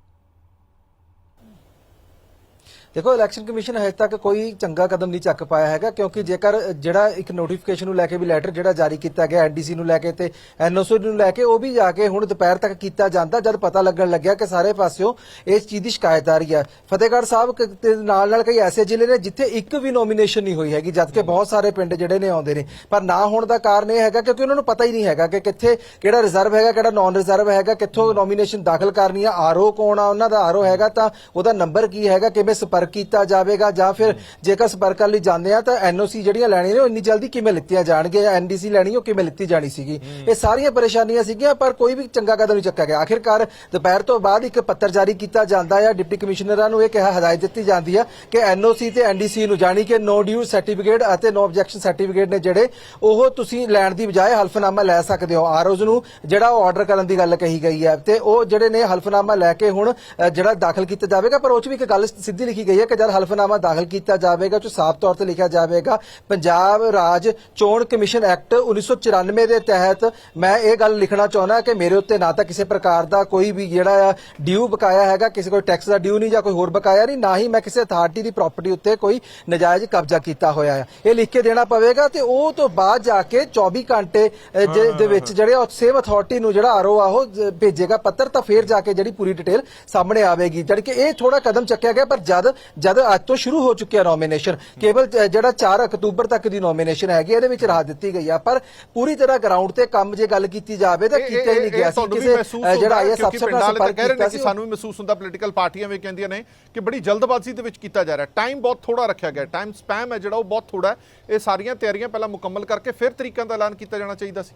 ਦੇਖੋ ਇਲੈਕਸ਼ਨ ਕਮਿਸ਼ਨ ਹਜੇ ਤੱਕ ਕੋਈ ਚੰਗਾ ਕਦਮ ਨਹੀਂ ਚੱਕ ਪਾਇਆ ਹੈਗਾ, ਕਿਉਂਕਿ ਜੇਕਰ ਜਿਹੜਾ ਇੱਕ ਨੋਟੀਫਿਕੇਸ਼ਨ ਨੂੰ ਲੈ ਕੇ ਵੀ ਲੈਟਰ ਜਿਹੜਾ ਜਾਰੀ ਕੀਤਾ ਗਿਆ ਐਨਡੀਸੀ ਨੂੰ ਲੈ ਕੇ ਤੇ ਐਨਓਸੀ ਨੂੰ ਲੈ ਕੇ, ਉਹ ਵੀ ਜਾ ਕੇ ਹੁਣ ਦੁਪਹਿਰ ਤੱਕ ਕੀਤਾ ਜਾਂਦਾ, ਜਦ ਪਤਾ ਲੱਗਣ ਲੱਗਿਆ ਕਿ ਸਾਰੇ ਪਾਸਿਓਂ ਇਸ ਚੀਜ਼ ਦੀ ਸ਼ਿਕਾਇਤ ਆ। ਰਹੀ ਹੈ ਫਤਿਹਗੜ੍ਹ ਸਾਹਿਬ ਦੇ ਨਾਲ ਨਾਲ ਕਈ ਐਸੇ ਜ਼ਿਲ੍ਹੇ ਨੇ ਜਿੱਥੇ ਇੱਕ ਵੀ ਨੋਮੀਨੇਸ਼ਨ ਨਹੀਂ ਹੋਈ ਹੈਗੀ, ਜਦਕਿ ਬਹੁਤ ਸਾਰੇ ਪਿੰਡ ਜਿਹੜੇ ਨੇ ਆਉਂਦੇ ਨੇ। ਪਰ ਨਾ ਹੋਣ ਦਾ ਕਾਰਨ ਇਹ ਹੈਗਾ, ਕਿਉਂਕਿ ਉਹਨਾਂ ਨੂੰ ਪਤਾ ਹੀ ਨਹੀਂ ਹੈਗਾ ਕਿ ਕਿੱਥੇ, ਕਿਹੜਾ ਰਿਜ਼ਰਵ ਹੈਗਾ, ਕਿਹੜਾ ਨਾਨ ਰਿਜ਼ਰਵ ਹੈਗਾ, ਕਿੱਥੋਂ ਨੋਮੀਨੇਸ਼ਨ ਦਾਖਲ ਕਰਨੀ ਆ, ਆਰਓ ਕੌਣ ਆ, ਉਹਨਾਂ ਦਾ ਆਰਓ ਹੈਗਾ ਤਾਂ ਉਹਦਾ ਨੰਬਰ ਕੀ ਹੈਗਾ, ਕਿਵੇਂ ਸੰਪਰਕ ਕੀਤਾ ਜਾਵੇਗਾ ਜਾਂ ਫਿਰ ਜੇਕਰ ਸੰਪਰਕ ਕਰਨ ਲਈ ਜਾਂਦੇ ਆ ਤਾਂ ਐਨਓਸੀ ਜਿਹੜੀਆਂ ਲੈਣੀਆਂ ਨੇ ਉਹ ਇੰਨੀ ਜਲਦੀ ਕਿਵੇਂ ਲਿੱਤੀਆਂ ਜਾਣਗੀਆਂ ਜਾਂ ਐਨਡੀਸੀ ਲੈਣੀ ਉਹ ਕਿਵੇਂ ਲਿੱਤੀ ਜਾਣੀ ਸੀਗੀ? ਇਹ ਸਾਰੀਆਂ ਪਰੇਸ਼ਾਨੀਆਂ ਸੀਗੀਆਂ, ਪਰ ਕੋਈ ਵੀ ਚੰਗਾ ਕਦਮ ਨਹੀਂ ਚੱਕਿਆ ਗਿਆ। ਆਖਿਰਕਾਰ ਦੁਪਹਿਰ ਤੋਂ ਬਾਅਦ ਇੱਕ ਪੱਤਰ ਜਾਰੀ ਕੀਤਾ ਜਾਂਦਾ ਆ। ਡਿਪਟੀ ਕਮਿਸ਼ਨਰਾਂ ਨੂੰ ਇਹ ਕਿਹਾ, ਹਦਾਇਤ ਦਿੱਤੀ ਜਾਂਦੀ ਹੈ ਕਿ ਐਨਓਸੀ ਤੇ ਐਨਡੀਸੀ ਨੂੰ ਜਾਣੀ ਕਿ ਨੋ ਡਿਊ ਸਰਟੀਫਿਕੇਟ ਅਤੇ ਨੋ ਆਬਜੈਕਸ਼ਨ ਸਰਟੀਫਿਕੇਟ ਨੇ ਜਿਹੜੇ ਉਹ ਤੁਸੀਂ ਲੈਣ ਦੀ ਬਜਾਏ ਹਲਫਨਾਮਾ ਲੈ ਸਕਦੇ ਹੋ। ਆਰਓਜ਼ ਨੂੰ ਜਿਹੜਾ ਉਹ ਆਰਡਰ ਕਰਨ ਦੀ ਗੱਲ ਕਹੀ ਗਈ ਹੈ ਤੇ ਉਹ ਜਿਹੜੇ ਨੇ ਹਲਫਨਾਮਾ ਲੈ ਕੇ ਹੁਣ ਜਿਹੜਾ ਦਾਖਲ ਕੀਤਾ ਜਾਵੇਗਾ, ਪਰ ਉਹ ਚ ਵੀ ਇੱਕ ਗੱਲ ਸਿੱਧੀ ਲਿਖੀ ਗਈ ਹੈ ਕਿ ਜਦ ਹਲਫਨਾਮਾ ਦਾਖਲ ਕੀਤਾ ਜਾਵੇਗਾ ਉਹ 'ਚ ਸਾਫ਼ ਤੌਰ ਤੇ ਲਿਖਿਆ ਜਾਵੇਗਾ ਪੰਜਾਬ ਰਾਜ ਚੋਣ ਕਮਿਸ਼ਨ ਐਕਟ 1994 ਦੇ ਤਹਿਤ ਮੈਂ ਇਹ ਗੱਲ ਲਿਖਣਾ ਚਾਹੁੰਦਾ ਕਿ ਮੇਰੇ ਉੱਤੇ ਨਾ ਤਾਂ ਕਿਸੇ ਪ੍ਰਕਾਰ ਦਾ ਕੋਈ ਵੀ ਜਿਹੜਾ ਆ ਡਿਊ ਬਕਾਇਆ ਹੈਗਾ ਕਿਸੇ ਕੋਈ ਟੈਕਸ ਦਾ ਡਿਊ ਨਹੀਂ ਜਾਂ ਕੋਈ ਹੋਰ ਬਕਾਇਆ ਨਹੀਂ ਨਾ ਹੀ ਮੈਂ ਕਿਸੇ ਅਥਾਰਟੀ ਦੀ ਪ੍ਰਾਪਰਟੀ ਉੱਤੇ ਕੋਈ ਨਜਾਇਜ਼ ਕਬਜ਼ਾ ਕੀਤਾ ਹੋਇਆ ਹੈ ਇਹ ਲਿਖ ਕੇ ਦੇਣਾ ਪਵੇਗਾ ਤੇ ਉਹ ਤੋਂ ਬਾਅਦ ਜਾ ਕੇ 24 ਘੰਟੇ ਜ- ਦੇ ਵਿੱਚ ਜਿਹੜੇ ਸੇਮ ਅਥਾਰਟੀ ਨੂੰ ਜਿਹੜਾ ਆਰਓ ਆ ਉਹ ਜ- ਭੇਜੇਗਾ ਪੱਤਰ ਤਾਂ ਫੇਰ ਜਾ ਕੇ ਜਿਹੜੀ ਪੂਰੀ ਡਿਟੇਲ ਸਾਹਮਣੇ ਆਵੇਗੀ। ਜਦ ਕਿ ਇਹ ਥੋੜਾ ਕਦਮ ਚੱਕਿਆ ਗਿਆ ਪਰ ਜਦ ਜਦ ਅੱਜ ਤੋਂ ਸ਼ੁਰੂ ਹੋ ਚੁੱਕਿਆ ਨੋਮੀਨੇਸ਼ਨ ਕੇਵਲ ਜਿਹੜਾ 4 ਅਕਤੂਬਰ ਤੱਕ ਦੀ ਨੋਮੀਨੇਸ਼ਨ ਹੈਗੀ ਇਹਦੇ ਵਿੱਚ ਰਾਹ ਦਿੱਤੀ ਗਈ ਆ। ਪਰ ਪੂਰੀ ਤਰ੍ਹਾਂ ਗਰਾਊਂਡ ਤੇ ਕੰਮ ਜੇ ਗੱਲ ਕੀਤੀ ਜਾਵੇ ਤਾਂ ਕੀਤਾ ਹੀ ਨਹੀਂ ਗਿਆ ਸੀ। ਕਿਸੇ ਜਿਹੜਾ ਆਈਐਸ ਅਫਸਰ ਨਾਲ ਸੰਪਰਕ ਕਹਿ ਰਹੇ ਕੀਤਾ ਨੇ ਸੀ ਕਿ ਸਾਨੂੰ ਵੀ ਮਹਿਸੂਸ ਹੁੰਦਾ ਪੋਲੀਟੀਕਲ ਪਾਰਟੀਆਂ ਵੀ ਕਹਿੰਦੀਆਂ ਨੇ ਕਿ ਬੜੀ ਜਲਦਬਾਜ਼ੀ ਦੇ ਵਿੱਚ ਕੀਤਾ ਜਾ ਰਿਹਾ। ਟਾਈਮ ਬਹੁਤ ਥੋੜਾ ਰੱਖਿਆ ਗਿਆ। ਟਾਈਮ ਸਪੈਮ ਹੈ ਜਿਹੜਾ ਉਹ ਬਹੁਤ ਥੋੜਾ ਹੈ। ਇਹ ਸਾਰੀਆਂ ਤਿਆਰੀਆਂ ਪਹਿਲਾਂ ਮੁਕੰਮਲ ਕਰਕੇ ਫਿਰ ਤਰੀਕਾਂ ਦਾ ਐਲਾਨ ਕੀਤਾ ਜਾਣਾ ਚਾਹੀਦਾ ਸੀ।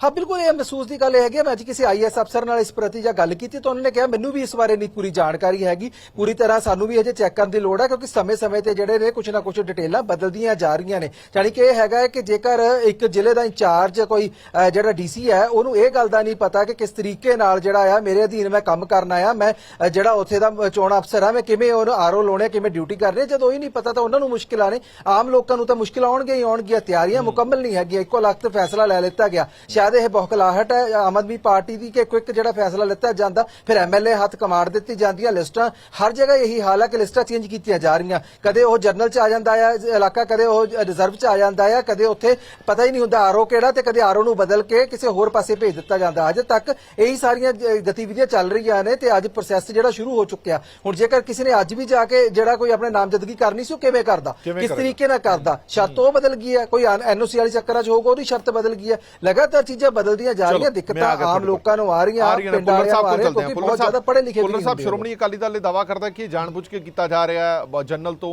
ਹਾਂ ਬਿਲਕੁਲ ਇਹ ਮਹਿਸੂਸ ਦੀ ਗੱਲ ਇਹ ਹੈਗੀ ਮੈਂ ਅੱਜ ਕਿਸੇ ਆਈਐਸ ਅਫਸਰ ਨਾਲ ਇਸ ਪ੍ਰਤੀ ਜਾਂ ਗੱਲ ਕੀਤੀ ਤਾਂ ਉਹਨਾਂ ਨੇ ਕਿਹਾ ਮੈਨੂੰ ਵੀ ਇਸ ਬਾਰੇ ਨਹੀਂ ਪੂਰੀ ਜਾਣਕਾਰੀ ਹੈਗੀ। ਪੂਰੀ ਤਰ੍ਹਾਂ ਸਾਨੂੰ ਵੀ ਅਜੇ ਚੈੱਕ ਕਰਨ ਦੀ ਲੋੜ ਹੈ ਕਿਉਂਕਿ ਸਮੇਂ-ਸਮੇਂ ਤੇ ਜਿਹੜੇ ਨੇ ਕੁਝ ਨਾ ਕੁਝ ਡਿਟੇਲਾਂ ਬਦਲਦੀਆਂ ਜਾ ਰਹੀਆਂ ਨੇ। ਯਾਨੀ ਕਿ ਇਹ ਹੈਗਾ ਕਿ ਜੇਕਰ ਇੱਕ ਜ਼ਿਲ੍ਹੇ ਦਾ ਇੰਚਾਰਜ ਕੋਈ ਅਹ, ਜਿਹੜਾ ਡੀਸੀ ਹੈ ਉਹਨੂੰ ਇਹ ਗੱਲ ਦਾ ਨਹੀਂ ਪਤਾ ਕਿ ਕਿਸ ਤਰੀਕੇ ਨਾਲ ਜਿਹੜਾ ਆ ਮੇਰੇ ਅਧੀਨ ਮੈਂ ਕੰਮ ਕਰਨਾ ਆ ਮੈਂ ਜਿਹੜਾ ਉੱਥੇ ਦਾ ਚੋਣ ਅਫਸਰ ਆ ਮੈਂ ਕਿਵੇਂ ਉਹਨੂੰ ਆਰਓ ਲਾਉਣੇ ਕਿਵੇਂ ਡਿਊਟੀ ਕਰਨੀ ਹੈ ਜਦੋਂ ਹੀ ਨਹੀਂ ਪਤਾ ਤਾਂ ਉਹਨਾਂ ਨੂੰ ਮੁਸ਼ਕਿਲਾਂ ਨੇ। ਆਮ ਲੋਕਾਂ ਨੂੰ ਤਾਂ ਮੁਸ਼ਕਿਲਾਂ ਆਉਣਗੇ ਹੀ ਆਉਣਗੀਆਂ ਤਿਆਰੀਆਂ ਮੁਕੰਮਲ ਨਹੀਂ ਹੈਗੀਆਂ ਇੱਕੋ ਲਖਤ ਫੈਸਲਾ ਲੈ ਲਿੱਤਾ ਗਿਆ। ਸ਼ਾਇਦ ਇਹ ਬੌਖਲਾਹਟ ਹੈ। ਆਮ ਆਦਮੀ ਪਾਰਟੀ ਦੀ ਕਿ ਕੁਇਕ ਜਿਹੜਾ ਫੈਸਲਾ ਲਿੱਤਾ ਜਾਂਦਾ ਫਿਰ ਐਮਐਲਏ ਹੱਥ ਕਮਾਂਡ ਦਿੱਤੀ ਜਾਂਦੀਆਂ ਲਿਸਟਾਂ। ਹਰ ਜਗ੍ਹਾ ਇਹੀ ਹਾਲ ਹੈ ਕਿ ਲਿਸਟਾਂ ਚੇਂਜ ਕੀਤੀਆਂ ਜਾ ਰਹੀਆਂ। ਕਦੇ ਉਹ ਜਰਨਲ ਚ ਆ ਜਾਂਦਾ ਆ ਇਲਾਕਾ ਕਦੇ ਉਹ ਰਿਜ਼ਰਵ ਚ ਆ ਜਾਂਦਾ ਆ ਕਦੇ ਉੱਥੇ ਪਤਾ ਹੀ ਨਹੀਂ ਹੁੰਦਾ ਆਰਓ ਕਿਹੜਾ ਤੇ ਕਦੇ ਆਰਓ ਨੂੰ ਬਦਲ ਕੇ ਕਿਸੇ ਹੋਰ ਪਾਸੇ ਭੇਜ ਦਿੱਤਾ ਜਾਂਦਾ। ਅਜੇ ਤੱਕ ਇਹੀ ਸਾਰੀਆਂ ਗਤੀਵਿਧੀਆਂ ਚੱਲ ਰਹੀਆਂ ਨੇ ਤੇ ਅੱਜ ਪ੍ਰੋਸੈਸ ਜਿਹੜਾ ਸ਼ੁਰੂ ਹੋ ਚੁੱਕਿਆ। ਹੁਣ ਜੇਕਰ ਕਿਸੇ ਨੇ ਅੱਜ ਵੀ ਜਾ ਕੇ ਜਿਹੜਾ ਕੋਈ ਆਪਣੇ ਨਾਮਜ਼ਦਗੀ ਕਰਨੀ ਸੀ ਉਹ ਕਿਵੇਂ ਕਰਦਾ? ਕਿਸ? ਤਰੀਕੇ ਨਾਲ ਕਰਦਾ? ਸ਼ਰਤ ਉਹ ਬਦਲ ਗਈ ਹੈ। ਕੋਈ ਐਨਓਸੀ ਵਾਲੀ ਚੱਕਰਾਂ 'ਚ ਹੋਊਗਾ ਉਹਦੀ ਸ਼ਰਤ ਬਦਲ ਗਈ ਹੈ। ਲਗਾਤਾਰ ਚੀਜ਼ਾਂ ਬਦਲਦੀਆਂ ਜਾ ਰਹੀਆਂ ਦਿੱਕਤਾਂ ਆਮ ਲੋਕਾਂ ਨੂੰ ਆ ਰਹੀਆਂ ਨੇ ਪਿੰਡਾਂ ਵਾਲਿਆਂ ਸਾਹਿਬ ਨੂੰ ਬਹੁਤ ਜ਼ਿਆਦਾ ਪੜ੍ਹੇ ਲਿਖੇ ਨਹੀਂ ਸਾਹਿਬ ਸ਼੍ਰੋਮਣੀ ਅਕਾਲੀ ਦਲ ਇਹ ਦਾਵਾ ਕਰਦਾ ਕਿ ਇਹ ਜਾਣਬੁੱਝ ਕੇ ਕੀਤਾ ਜਾ ਰਿਹਾ ਹੈ ਜਨਰਲ ਤੋਂ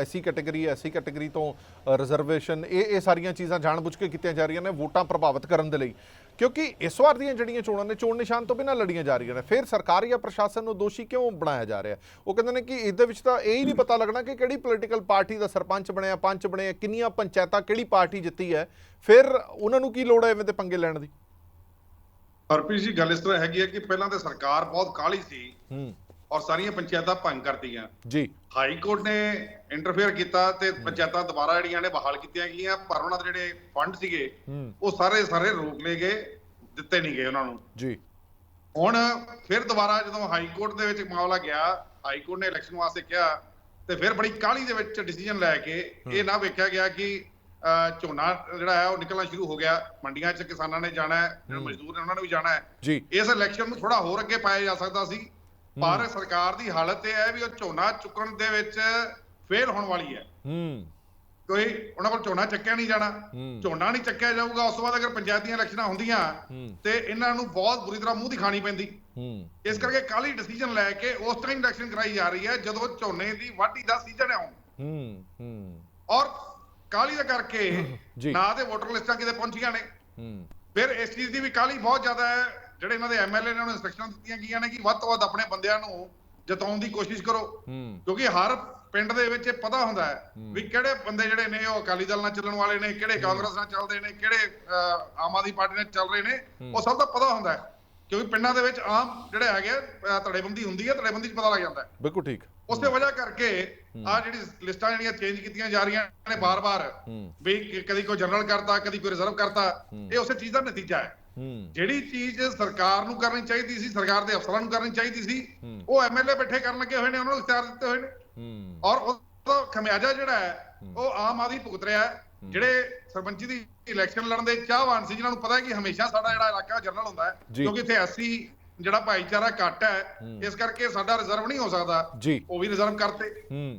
S C category S C category ਤੋਂ ਰਿਜ਼ਰਵੇਸ਼ਨ ਇਹ ਇਹ ਸਾਰੀਆਂ ਚੀਜ਼ਾਂ ਜਾਣਬੁੱਝ ਕੇ ਕੀਤੀਆਂ ਜਾ ਰਹੀਆਂ ਨੇ ਵੋਟਾਂ ਪ੍ਰਭਾਵਿਤ ਕਰਨ ਦੇ ਲਈ। ਕਿਉਂਕਿ ਇਸ ਵਾਰ ਦੀਆਂ ਜਿਹੜੀਆਂ ਚੋਣਾਂ ਨੇ ਚੋਣ ਨਿਸ਼ਾਨ ਤੋਂ ਬਿਨਾਂ ਲੜੀਆਂ ਜਾ ਰਹੀਆਂ ਨੇ। ਫਿਰ ਸਰਕਾਰ ਜਾਂ ਪ੍ਰਸ਼ਾਸਨ ਨੂੰ ਦੋਸ਼ੀ ਕਿਉਂ ਬਣਾਇਆ ਜਾ ਰਿਹਾ? ਉਹ ਕਹਿੰਦੇ ਨੇ ਕਿ ਇਹਦੇ ਵਿੱਚ ਤਾਂ ਇਹ ਹੀ ਨਹੀਂ ਪਤਾ ਲੱਗਣਾ ਕਿ ਕਿਹੜੀ ਪੋਲੀਟੀਕਲ ਪਾਰਟੀ ਦਾ ਸਰਪੰਚ ਬਣਿਆ ਪੰਚ ਬਣਿਆ ਕਿੰਨੀਆਂ ਪੰਚਾਇਤਾਂ ਕਿਹੜੀ ਪਾਰਟੀ ਜਿੱਤੀ ਹੈ। ਫਿਰ ਉਹਨਾਂ ਨੂੰ ਕੀ ਲੋੜ ਹੈ ਐਵੇਂ ਦੇ ਪੰਗੇ ਲੈਣ ਦੀ? ਹਰਪ੍ਰੀਤ ਜੀ ਗੱਲ ਇਸ ਤਰ੍ਹਾਂ ਹੈਗੀ ਹੈ ਕਿ ਪਹਿਲਾਂ ਤਾਂ ਸਰਕਾਰ ਬਹੁਤ ਕਾਹਲੀ ਸੀ। ਹੂੰ। ਔਰ ਸਾਰੀਆਂ ਪੰਚਾਇਤਾਂ ਭੰਗ ਕਰਤੀਆਂ। ਜੀ। ਹਾਈ ਕੋਰਟ ਨੇ ਇੰਟਰਫੇਅਰ ਕੀਤਾ ਤੇ ਪੰਚਾਇਤਾਂ ਦੁਬਾਰਾ ਜਿਹੜੀਆਂ ਨੇ ਬਹਾਲ ਕੀਤੀਆਂ ਗਈਆਂ ਪਰ ਉਹਨਾਂ ਦੇ ਜਿਹੜੇ ਫੰਡ ਸੀਗੇ ਉਹ ਸਾਰੇ ਸਾਰੇ ਰੋਕ ਲਏ ਗਏ ਦਿੱਤੇ ਨਹੀਂ ਗਏ ਉਹਨਾਂ ਨੂੰ। ਜੀ। ਹੁਣ ਫਿਰ ਦੁਬਾਰਾ ਜਦੋਂ ਹਾਈ ਕੋਰਟ ਦੇ ਵਿੱਚ ਮਾਮਲਾ ਗਿਆ ਹਾਈ ਕੋਰਟ ਨੇ ਇਲੈਕਸ਼ਨ ਵਾਸਤੇ ਕਿਹਾ ਤੇ ਫਿਰ ਬੜੀ ਕਾਹਲੀ ਦੇ ਵਿੱਚ ਡਿਸੀਜਨ ਲੈ ਕੇ ਇਹ ਨਾ ਵੇਖਿਆ ਗਿਆ ਕਿ ਝੋਨਾ ਜਿਹੜਾ ਹੈ ਉਹ ਨਿਕਲਣਾ ਸ਼ੁਰੂ ਹੋ ਗਿਆ। ਮੰਡੀਆਂ 'ਚ ਕਿਸਾਨਾਂ ਨੇ ਜਾਣਾ ਹੈ ਜਿਹੜੇ ਮਜ਼ਦੂਰ ਨੇ ਉਹਨਾਂ ਨੇ ਵੀ ਜਾਣਾ ਹੈ। ਜੀ। ਇਸ ਇਲੈਕਸ਼ਨ ਨੂੰ ਥੋੜਾ ਹੋਰ ਅੱਗੇ ਪਾਇਆ ਜਾ ਸਕਦਾ ਸੀ। ਪਰ ਸਰਕਾਰ ਦੀ ਹਾਲਤ ਇਹ ਹੈ ਵੀ ਉਹ ਝੋਨਾ ਚੁੱਕਣ ਦੇ ਵਿੱਚ ਫੇਲ ਹੋਣ ਵਾਲੀ ਹੈ। ਹੂੰ। ਕੋਈ ਉਹਨਾਂ ਕੋਲ ਝੋਨਾ ਚੱਕਿਆ ਨਹੀਂ ਜਾਣਾ। ਝੋਨਾ ਨਹੀਂ ਚੱਕਿਆ ਜਾਊਗਾ ਉਸ ਤੋਂ ਬਾਅਦ ਅਗਰ ਪੰਚਾਇਤੀਆਂ ਇਲੈਕਸ਼ਨਾਂ ਹੁੰਦੀਆਂ। ਤੇ ਇਹਨਾਂ ਨੂੰ ਬਹੁਤ ਬੁਰੀ ਤਰ੍ਹਾਂ ਮੂੰਹ ਦਿਖਾਣੀ ਪੈਂਦੀ। ਹੂੰ। ਇਸ ਕਰਕੇ ਕੱਲ ਹੀ ਡਿਸੀਜਨ ਲੈ ਕੇ ਉਸ ਟਾਈਮ ਇਲੈਕਸ਼ਨ ਕਰਾਈ ਜਾ ਰਹੀ ਹੈ ਜਦੋਂ ਝੋਨੇ ਦੀ ਵਾਢੀ ਦਾ ਸੀਜ਼ਨ ਹੁਣ। ਹੂੰ ਹੂੰ। ਔਰ ਕਾਲੀ ਦਾ ਕਰਕੇ। ਨਾ ਤੇ ਵੋਟਰ ਲਿਸਟਾਂ ਕਿਤੇ ਪਹੁੰਚੀਆਂ ਨੇ। ਹੂੰ। ਫਿਰ ਇਸ ਚੀਜ਼ ਦੀ ਵੀ ਕਾਲੀ ਬਹੁਤ ਜ਼ਿਆਦਾ ਹੈ ਜਿਹੜੇ ਇਹਨਾਂ ਦੇ ਐਮਐਲਏ ਨੇ ਉਹਨਾਂ ਨੂੰ ਇਨਸਟਰਕਸ਼ਨ ਦਿੱਤੀਆਂ ਗਈਆਂ ਨੇ ਕਿ ਵੱਧ ਤੋਂ ਵੱਧ ਆਪਣੇ ਬੰਦਿਆਂ ਨੂੰ ਜਿਤਾਉਣ ਦੀ ਕੋਸ਼ਿਸ਼ ਕਰੋ। ਕਿਉਂਕਿ ਹਰ ਪਿੰਡ ਦੇ ਵਿੱਚ ਇਹ ਪਤਾ ਹੁੰਦਾ ਹੈ ਵੀ ਕਿਹੜੇ ਬੰਦੇ ਜਿਹੜੇ ਨੇ ਉਹ ਅਕਾਲੀ ਦਲ ਨਾਲ ਚੱਲਣ ਵਾਲੇ ਨੇ ਕਿਹੜੇ ਕਾਂਗਰਸ ਨਾਲ ਚੱਲਦੇ ਨੇ ਕਿਹੜੇ ਆਮ ਆਦਮੀ ਪਾਰਟੀ ਨਾਲ ਚੱਲ ਰਹੇ ਨੇ ਉਹ ਸਭ ਦਾ ਪਤਾ ਹੁੰਦਾ ਹੈ। ਕਿਉਂਕਿ ਪਿੰਡਾਂ ਦੇ ਵਿੱਚ ਆਮ ਜਿਹੜੇ ਹੈਗੇ ਧੜੇਬੰਦੀ ਹੁੰਦੀ ਹੈ ਧੜੇਬੰਦੀ 'ਚ ਪਤਾ ਲੱਗ ਜਾਂਦਾ ਹੈ। ਬਿਲਕੁਲ ਠੀਕ। ਉਸੇ ਵਜ੍ਹਾ ਕਰਕੇ ਆ ਜਿਹੜੀ ਲਿਸਟਾਂ ਜਿਹੜੀਆਂ ਚੇਂਜ ਕੀਤੀਆਂ ਜਾ ਰਹੀਆਂ ਨੇ ਬਾਰ-ਬਾਰ। ਵੀ ਕਦੀ ਕੋਈ ਜਨਰਲ ਕਰਤਾ ਕਦੀ ਕੋਈ ਰਿਜ਼ਰਵ ਕਰਤਾ ਇਹ ਉਸੇ ਚੀਜ਼ ਦਾ ਨਤੀਜਾ ਹੂੰ। ਜਿਹੜੀ ਚੀਜ਼ ਸਰਕਾਰ ਨੂੰ ਕਰਨੀ ਚਾਹੀਦੀ ਸੀ ਸਰਕਾਰ ਦੇ ਅਫਸਰਾਂ ਨੂੰ ਕਰਨੀ ਚਾਹੀਦੀ ਸੀ। ਉਹ ਐਮਐਲਏ ਬੈਠੇ ਕਰਨ ਲੱਗੇ ਹੋਏ ਨੇ ਉਹਨਾਂ ਨੂੰ ਇਖਤਿਆਰ ਦਿੱਤੇ ਹੋਏ ਨੇ। ਔਰ ਉਹਦਾ ਖਮਿਆਜਾ ਜਿਹੜਾ ਹੈ ਉਹ ਆਮ ਆਦਮੀ ਭੁਗਤ ਰਿਹਾ ਹੈ। ਜਿਹੜੇ ਸਰਪੰਚੀ ਦੀ ਇਲੈਕਸ਼ਨ ਲੜਨ ਦੇ ਚਾਹਵਾਨ ਸੀ ਜਿਨ੍ਹਾਂ ਨੂੰ ਪਤਾ ਹੈ ਕਿ ਹਮੇਸ਼ਾ ਸਾਡਾ ਜਿਹੜਾ ਇਲਾਕਾ ਜਨਰਲ ਹੁੰਦਾ ਹੈ। ਕਿਉਂਕਿ ਇੱਥੇ ਐਸਸੀ ਜਿਹੜਾ ਭਾਈਚਾਰਾ ਘੱਟ ਹੈ ਇਸ ਕਰਕੇ ਸਾਡਾ ਰਿਜ਼ਰਵ ਨਹੀਂ ਹੋ ਸਕਦਾ। ਉਹ ਵੀ ਰਿਜ਼ਰਵ ਕਰਤੇ।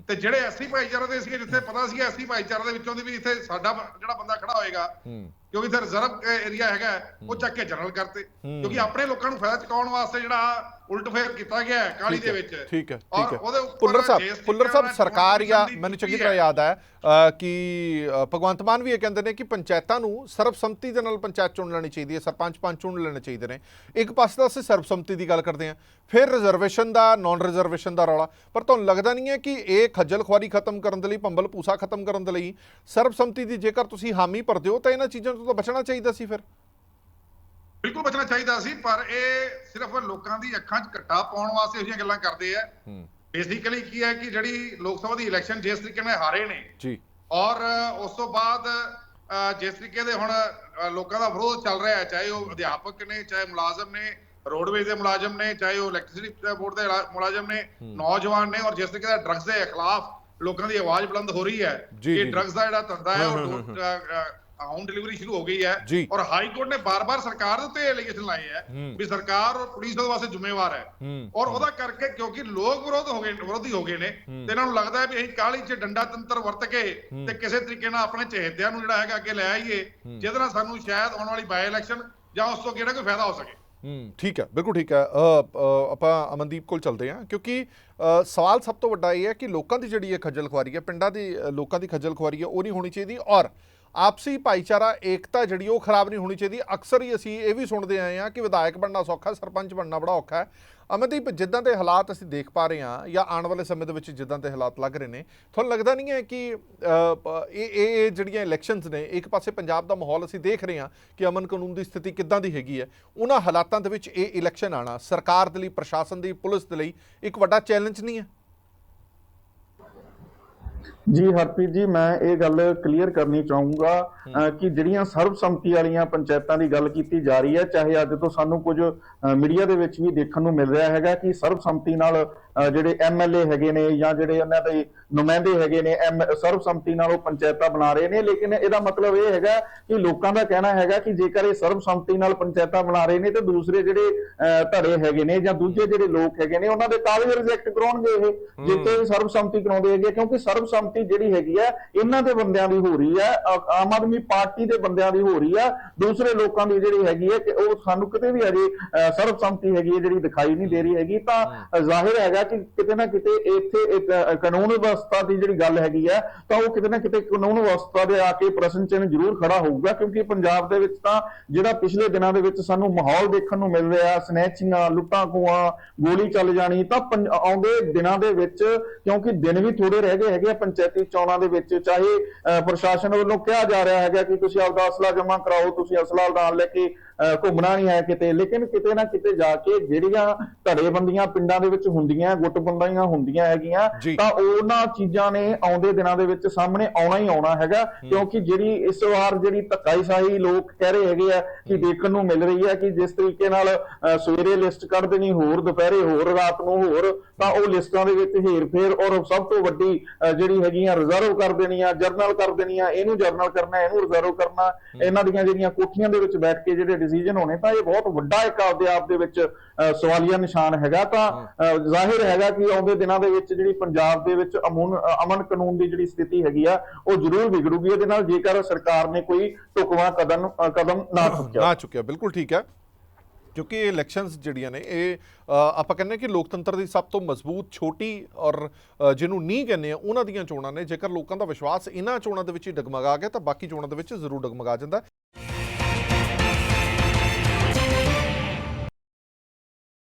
ਤੇ ਜਿਹੜੇ ਐਸਸੀ ਭਾਈਚਾਰੇ ਦੇ ਸੀਗੇ ਜਿੱਥੇ ਪਤਾ ਸੀ ਐਸਸੀ ਭਾਈਚਾਰੇ ਦੇ ਵਿੱਚੋਂ ਦੀ ਵੀ ਇੱਥੇ ਸਾਡਾ ਜਿਹੜਾ ਬੰਦਾ ਖੜਾ ਹੋਏਗਾ ਕਿਉਂਕਿ ਇੱਥੇ ਰਿਜ਼ਰਵ ਏਰੀਆ ਹੈਗਾ ਉਹ ਚੱਕ ਕੇ ਜਨਰਲ ਕਰਤੇ। ਕਿਉਂਕਿ ਆਪਣੇ ਲੋਕਾਂ ਨੂੰ ਫਾਇਦਾ ਚੁਕਾਉਣ ਵਾਸਤੇ ਜਿਹੜਾ ਉਲਟ ਫੇਰ ਕੀਤਾ ਗਿਆ ਹੈ ਕਾਲੀ ਦੇ ਵਿੱਚ। ਠੀਕ ਹੈ ਠੀਕ ਹੈ। ਉਹਦੇ ਉੱਪਰ ਪੁੱਲਰ ਸਾਹਿਬ ਪੁੱਲਰ ਸਾਹਿਬ ਸਰਕਾਰ ਜਾਂ ਮੈਨੂੰ ਚੰਗੀ ਤਰ੍ਹਾਂ। ਯਾਦ ਹੈ ਕਿ ਭਗਵੰਤ ਮਾਨ ਵੀ ਇਹ ਕਹਿੰਦੇ ਨੇ ਕਿ ਪੰਚਾਇਤਾਂ ਨੂੰ ਸਰਬਸੰਮਤੀ ਦੇ ਨਾਲ ਪੰਚਾਇਤ ਚੁਣ ਲੈਣੀ ਚਾਹੀਦੀ ਹੈ ਸਰਪੰਚ ਪੰਚ ਚੁਣ ਲੈਣੇ ਚਾਹੀਦੇ ਨੇ। ਇੱਕ ਪਾਸੇ ਤਾਂ ਅਸੀਂ ਸਰਬਸੰਮਤੀ ਦੀ ਗੱਲ ਕਰਦੇ ਹਾਂ ਫਿਰ ਰਿਜ਼ਰਵੇਸ਼ਨ ਦਾ ਨਾਨ ਰਿਜ਼ਰਵੇਸ਼ਨ ਦਾ ਰੌਲਾ। ਪਰ ਤੁਹਾਨੂੰ ਲੱਗਦਾ ਨਹੀਂ ਹੈ ਕਿ ਇਹ ਖੱਜਲ ਖੁਆਰੀ ਖਤਮ ਕਰਨ ਦੇ ਲਈ ਭੰਬਲ ਪੂਸਾ ਖਤਮ ਕਰਨ ਦੇ ਲਈ ਸਰਬਸੰਮਤੀ ਦੀ ਜੇਕਰ ਤੁਸੀਂ ਹਾਮੀ ਭਰਦੇ ਹੋ ਤਾਂ ਇਹਨਾਂ ਚੀਜ਼ਾਂ ਤੋਂ ਤਾਂ ਬਚਣਾ ਚਾਹੀਦਾ ਸੀ ਫਿਰ। ਬਿਲਕੁਲ ਬਚਣਾ ਚਾਹੀਦਾ ਸੀ ਪਰ ਇਹ ਸਿਰਫ ਲੋਕਾਂ ਦੀ ਅੱਖਾਂ 'ਚ ਘੱਟਾ ਪਾਉਣ ਵਾਸਤੇ ਇਹ ਜਿਹੀਆਂ ਗੱਲਾਂ ਕਰਦੇ ਆ। ਬੇਸਿਕਲੀ ਕੀ ਹੈ ਕਿ ਜਿਹੜੀ ਲੋਕ ਸਭਾ ਦੀ ਇਲੈਕਸ਼ਨ ਜਿਸ ਤਰੀਕੇ ਨਾਲ ਹਾਰੇ ਨੇ ਜੀ। ਔਰ ਉਸ ਤੋਂ ਬਾਅਦ ਜਿਸ ਤਰੀਕੇ ਦੇ ਹੁਣ ਲੋਕਾਂ ਦਾ ਵਿਰੋਧ ਚੱਲ ਰਿਹਾ ਹੈ ਚਾਹੇ ਉਹ ਅਧਿਆਪਕ ਨੇ ਚਾਹੇ ਮੁਲਾਜ਼ਮ ਨੇ ਰੋਡਵੇਜ਼ ਦੇ ਮੁਲਾਜ਼ਮ ਨੇ ਚਾਹੇ ਉਹ ਇਲੈਕਟ੍ਰਿਸਿਟੀ ਬੋਰਡ ਦੇ ਮੁਲਾਜ਼ਮ ਨੇ ਨੌਜਵਾਨ ਨੇ ਔਰ ਜਿਸ ਤਰੀਕੇ ਦਾ ਡਰੱਗਸ ਦੇ ਖਿਲਾਫ ਲੋਕਾਂ ਦੀ ਆਵਾਜ਼ ਬੁਲੰਦ ਹੋ ਰਹੀ ਹੈ ਕਿ। ਡਰੱਗਸ ਦਾ ਜਿਹੜਾ ਧੰਦਾ ਹੈ ਉਹ ਹੋਮ ਡਿਲੀਵਰੀ ਸ਼ੁਰੂ ਹੋ ਗਈ ਹੈ। ਔਰ ਹਾਈ ਕੋਰਟ ਨੇ ਬਾਰ-ਬਾਰ ਸਰਕਾਰ ਦੇ ਉੱਤੇ ਐਲੀਗੇਸ਼ਨ ਲਾਏ ਹੈ। ਵੀ ਸਰਕਾਰ ਔਰ ਪੁਲਿਸ ਉਹਦੇ ਵਾਸਤੇ ਜ਼ਿੰਮੇਵਾਰ ਹੈ। ਔਰ ਉਹਦਾ ਕਰਕੇ ਕਿਉਂਕਿ ਲੋਕ ਵਿਰੋਧ ਹੋ ਗਏ ਵਿਰੋਧੀ ਹੋ ਗਏ ਨੇ ਤੇ ਇਹਨਾਂ ਨੂੰ ਲੱਗਦਾ ਹੈ ਵੀ ਅਸੀਂ ਕਾਲੀ 'ਚ ਡੰਡਾ ਤੰਤਰ ਵਰਤ ਕੇ ਤੇ ਕਿਸੇ ਤਰੀਕੇ ਨਾਲ ਆਪਣੇ ਚਹੇਤਿਆਂ ਨੂੰ ਜਿਹੜਾ ਹੈਗਾ ਅੱਗੇ ਲੈ ਆਈਏ ਜਿਹਦੇ ਨਾਲ ਸਾਨੂੰ ਸ਼ਾਇਦ ਆਉਣ ਵਾਲੀ ਬਾਈ ਇਲੈਕਸ਼ਨ ਜਾਂ ਉਸ ਤੋਂ ਕਿਹੜਾ ਕੋਈ ਫਾਇਦਾ ਹੋ ਸਕੇ। ਹੂੰ ਠੀਕ ਹੈ ਬਿਲਕੁਲ ਠੀਕ ਹੈ। ਆਪਾਂ ਅਮਨਦੀਪ ਕੋਲ ਚੱਲਦੇ ਹਾਂ ਕਿਉਂਕਿ ਸਵਾਲ ਸਭ ਤੋਂ ਵੱਡਾ ਇਹ ਹੈ ਕਿ ਲੋਕਾਂ ਦੀ ਜਿਹੜੀ ਇਹ ਖੱਜਲ ਖੁਆਰੀ ਹੈ ਪਿੰਡਾਂ ਦੀ ਲੋਕਾਂ ਦੀ ਖੱਜਲ ਖੁਆਰੀ ਹੈ ਉਹ ਨਹੀਂ ਹੋਣੀ ਚਾਹੀਦੀ ਔਰ ਆਪਸੀ ਭਾਈਚਾਰਾ, ਏਕਤਾ ਜਿਹੜੀ ਉਹ ਖਰਾਬ ਨਹੀਂ ਹੋਣੀ ਚਾਹੀਦੀ। ਅਕਸਰ ਹੀ ਅਸੀਂ ਇਹ ਵੀ ਸੁਣਦੇ ਆਏ ਹਾਂ ਕਿ ਵਿਧਾਇਕ ਬਣਨਾ ਸੌਖਾ, ਸਰਪੰਚ ਬਣਨਾ ਬੜਾ ਔਖਾ ਹੈ। ਅਮਨਦੀਪ, ਜਿੱਦਾਂ ਦੇ ਹਾਲਾਤ ਅਸੀਂ ਦੇਖ ਪਾ ਰਹੇ ਹਾਂ ਜਾਂ ਆਉਣ ਵਾਲੇ ਸਮੇਂ ਦੇ ਵਿੱਚ ਜਿੱਦਾਂ ਦੇ ਹਾਲਾਤ ਲੱਗ ਰਹੇ ਨੇ, ਤੁਹਾਨੂੰ ਲੱਗਦਾ ਨਹੀਂ ਹੈ ਕਿ ਇਹ ਇਹ ਜਿਹੜੀਆਂ ਇਲੈਕਸ਼ਨਸ ਨੇ, ਇੱਕ ਪਾਸੇ ਪੰਜਾਬ ਦਾ ਮਾਹੌਲ ਅਸੀਂ ਦੇਖ ਰਹੇ ਹਾਂ ਕਿ ਅਮਨ ਕਾਨੂੰਨ ਦੀ ਸਥਿਤੀ ਕਿੱਦਾਂ ਦੀ ਹੈਗੀ ਹੈ। ਉਹਨਾਂ ਹਾਲਾਤਾਂ ਦੇ ਵਿੱਚ ਇਹ ਇਲੈਕਸ਼ਨ ਆਣਾ ਸਰਕਾਰ ਦੇ ਲਈ, ਪ੍ਰਸ਼ਾਸਨ ਦੀ, ਪੁਲਿਸ ਦੇ ਲਈ ਇੱਕ ਵੱਡਾ ਚੈਲੰਜ ਨਹੀਂ ਹੈ? ਜੀ ਹਰਪ੍ਰੀਤ ਜੀ ਮੈਂ ਇਹ ਗੱਲ ਕਲੀਅਰ ਕਰਨੀ ਚਾਹੂੰਗਾ ਕਿ ਜਿਹੜੀਆਂ ਸਰਬਸੰਮਤੀ ਵਾਲੀਆਂ ਪੰਚਾਇਤਾਂ ਦੀ ਗੱਲ ਕੀਤੀ ਜਾ ਰਹੀ ਹੈ ਚਾਹੇ ਅੱਜ ਤੋਂ ਸਾਨੂੰ ਕੁਝ ਮੀਡੀਆ ਦੇ ਵਿੱਚ ਵੀ ਦੇਖਣ ਨੂੰ ਮਿਲ ਰਿਹਾ ਹੈਗਾ ਕਿ ਸਰਬਸੰਮਤੀ ਨਾਲ ਜਿਹੜੇ ਐਮਐਲਏ ਹੈਗੇ ਨੇ ਜਾਂ ਜਿਹੜੇ ਉਹਨਾਂ ਦੇ ਨੁਮਾਇੰਦੇ ਹੈਗੇ ਨੇ ਐਮ ਸਰਬਸੰਮਤੀ ਨਾਲ ਉਹ ਪੰਚਾਇਤਾਂ ਬਣਾ ਰਹੇ ਨੇ ਲੇਕਿਨ ਇਹਦਾ ਮਤਲਬ ਇਹ ਹੈਗਾ ਕਿ ਲੋਕਾਂ ਦਾ ਕਹਿਣਾ ਹੈਗਾ ਕਿ ਜੇਕਰ ਇਹ ਸਰਬਸੰਮਤੀ ਨਾਲ ਪੰਚਾਇਤਾਂ ਬਣਾ ਰਹੇ ਨੇ ਤੇ ਦੂਸਰੇ ਜਿਹੜੇ ਧੜੇ ਹੈਗੇ ਨੇ ਜਾਂ ਦੂਜੇ ਜਿਹੜੇ ਲੋਕ ਹੈਗੇ ਨੇ ਉਹਨਾਂ ਦੇ ਕਾਗਜ਼ ਰਿਜੈਕਟ ਕਰਾਉਣਗੇ ਇਹ ਜਿੱਤੇ ਵੀ ਸਰਬਸੰਮਤੀ ਕਰਾਉਂਦੇ ਹੈਗੇ ਕਿਉਂਕਿ ਸਰਬਸੰਮਤੀ ਜਿਹੜੀ ਹੈਗੀ ਆ ਇਹਨਾਂ ਦੇ ਬੰਦਿਆਂ ਦੀ ਹੋ ਰਹੀ ਅ- ਆਮ ਆਦਮੀ ਪਾਰਟੀ ਦੇ ਬੰਦਿਆਂ ਦੀ ਹੋ ਰਹੀ ਆ ਦੂਸਰੇ ਲੋਕਾਂ ਦੀ ਜਿਹੜੀ ਹੈਗੀ ਹੈ ਕਿ ਉਹ ਸਾਨੂੰ ਕਿਤੇ ਵੀ ਅਜੇ ਸਰਬਸੰਮਤੀ ਹੈਗੀ ਹੈ ਜਿਹੜੀ ਦਿਖਾਈ ਨਹੀਂ ਦੇ ਰਹੀ ਹੈਗੀ ਤਾਂ ਜ਼ਾਹਿਰ ਹੈਗਾ ਕਿ ਕਿਤੇ ਨਾ ਕਿਤੇ ਇੱਥੇ ਕਾਨੂੰਨ ਵਿਵਸਥਾ ਦੀ ਜਿਹੜੀ ਗੱਲ ਹੈਗੀ ਆ ਤਾਂ ਉਹ ਕਿਤੇ ਨਾ ਕਿਤੇ ਕਾਨੂੰਨ ਵਿਵਸਥਾ ਦੇ ਆ ਕੇ ਪ੍ਰਸ਼ਨ ਚਿੰਨ੍ਹ ਜ਼ਰੂਰ ਖੜਾ ਹੋਊਗਾ ਕਿਉਂਕਿ ਪੰਜਾਬ ਦੇ ਵਿੱਚ ਤਾਂ ਜਿਹੜਾ ਪਿਛਲੇ ਦਿਨਾਂ ਦੇ ਵਿੱਚ ਸਾਨੂੰ ਮਾਹੌਲ ਦੇਖਣ ਨੂੰ ਮਿਲ ਰਿਹਾ ਸਨੈਚਿੰਗਾਂ ਲੁੱਟਾਂ ਖੋਹਾਂ ਗੋਲੀ ਚੱਲ ਜਾਣੀ ਤਾਂ ਆਉਂਦੇ ਦਿਨਾਂ ਦੇ ਵਿੱਚ ਕਿਉਂਕਿ ਦਿਨ ਵੀ ਥੋੜੇ ਰਹਿ ਗਏ ਹੈਗੇ ਆ ਪੰਚਾਇਤੀ ਚੋਣਾਂ ਦੇ ਵਿੱਚ ਚਾਹੇ ਅ, ਪ੍ਰਸ਼ਾਸਨ ਵੱਲੋਂ ਕਿਹਾ ਜਾ ਰਿਹਾ ਹੈਗਾ ਕਿ ਤੁਸੀਂ ਆਪਦਾ ਅਸਲਾ ਜਮ੍ਹਾਂ ਕਰਾਓ ਤੁਸੀਂ ਅਸਲਾ ਨਾਲ ਲੈ ਕੇ ਅ, ਘੁੰਮਣਾ ਨਹੀਂ ਹੈ ਕਿਤੇ ਲੇਕਿਨ ਕਿਤੇ ਨਾ ਕਿਤੇ ਜਾ ਕੇ ਜਿਹੜੀਆਂ ਧੜੇਬੰਦੀਆਂ ਪਿੰਡਾਂ ਦੇ ਵਿੱਚ ਹੁੰਦੀਆਂ ਗੁੱਟਬੰਦੀਆਂ ਹੁੰਦੀਆਂ ਹੈਗੀਆਂ। ਤਾਂ ਉਹਨਾਂ ਚੀਜ਼ਾਂ ਨੇ ਆਉਂਦੇ ਦਿਨਾਂ ਦੇ ਵਿੱਚ ਸਾਹਮਣੇ ਆਉਣਾ ਹੀ ਆਉਣਾ ਹੈਗਾ ਕਿਉਂਕਿ ਜਿਹੜੀ ਇਸ ਵਾਰ ਜਿਹੜੀ ਧੱਕਾਈਸ਼ਾਹੀ ਲੋਕ ਕਹਿ ਰਹੇ ਹੈਗੇ ਆ ਕਿ ਦੇਖਣ ਨੂੰ ਮਿਲ ਰਹੀ ਹੈ ਕਿ ਜਿਸ ਤਰੀਕੇ ਨਾਲ ਸਵੇਰੇ ਲਿਸਟ ਕੱਢ ਦੇਣੀ ਹੋਰ ਦੁਪਹਿਰੇ ਹੋਰ ਰਾਤ ਨੂੰ ਹੋਰ ਤਾਂ ਉਹ ਲਿਸਟਾਂ ਦੇ ਵਿੱਚ ਹੇਰ-ਫੇਰ ਔਰ ਸਭ ਤੋਂ ਵੱਡੀ ਜਿਹੜੀ ਹੈਗੀਆਂ ਰਿਜ਼ਰਵ ਕਰ ਦੇਣੀਆਂ ਜਰਨਲ ਕਰ ਦੇਣੀਆਂ ਇਹਨੂੰ ਜਰਨਲ ਕਰਨਾ ਇਹਨੂੰ ਰਿਜ਼ਰਵ ਕਰਨਾ ਇਹਨਾਂ ਦੀਆਂ ਜਿਹੜੀਆਂ ਕੋਠੀਆਂ ਦੇ ਵਿੱਚ ਬੈਠ ਕੇ ਜਿਹੜੇ ਡਿਸੀਜਨ ਹੋਣੇ ਤਾਂ ਇਹ ਬਹੁਤ ਵੱਡਾ ਇੱਕ ਆਪਦੇ ਆਪ ਦੇ ਵਿੱਚ ਸਵਾਲੀਆ ਨਿਸ਼ਾਨ ਹੈਗਾ ਤਾਂ ਜ਼ਾਹਿਰ ਹੈਗਾ ਕਿ ਆਉਂਦੇ ਦਿਨਾਂ ਦੇ ਵਿੱਚ ਜਿਹੜੀ ਪੰਜਾਬ ਦੇ ਵਿੱਚ ਅਮਨ ਅਮਨ ਕਾਨੂੰਨ ਦੀ ਜਿਹੜੀ ਸਥਿਤੀ ਹੈਗੀ ਆ ਉਹ ਜ਼ਰੂਰ ਵਿਗੜੂਗੀ। ਇਹਦੇ ਨਾਲ ਜੇਕਰ ਸਰਕਾਰ ਨੇ ਕੋਈ ਢੁਕਵਾਂ ਕਦਮ ਕਦਮ ਨਾ ਚੁੱਕਿਆ। ਨਾ ਚੁੱਕਿਆ ਬਿਲਕੁਲ ਠੀਕ ਹੈ। ਕਿਉਂਕਿ ਇਹ ਇਲੈਕਸ਼ਨਸ ਜਿਹੜੀਆਂ ਨੇ ਇਹ ਆਪਾਂ ਕਹਿੰਦੇ ਕਿ ਲੋਕਤੰਤਰ ਦੀ ਸਭ ਤੋਂ ਮਜ਼ਬੂਤ ਛੋਟੀ ਔਰ ਜਿਹਨੂੰ ਨਹੀਂ ਕਹਿੰਦੇ ਆ ਉਹਨਾਂ ਦੀਆਂ ਚੋਣਾਂ ਨੇ। ਜੇਕਰ ਲੋਕਾਂ ਦਾ ਵਿਸ਼ਵਾਸ ਇਹਨਾਂ ਚੋਣਾਂ ਦੇ ਵਿੱਚ ਹੀ ਡਗਮਗਾ ਗਿਆ ਤਾਂ ਬਾਕੀ ਚੋਣਾਂ ਦੇ ਵਿੱਚ ਜ਼ਰੂਰ ਡਗਮਗਾ ਜਾਂਦਾ।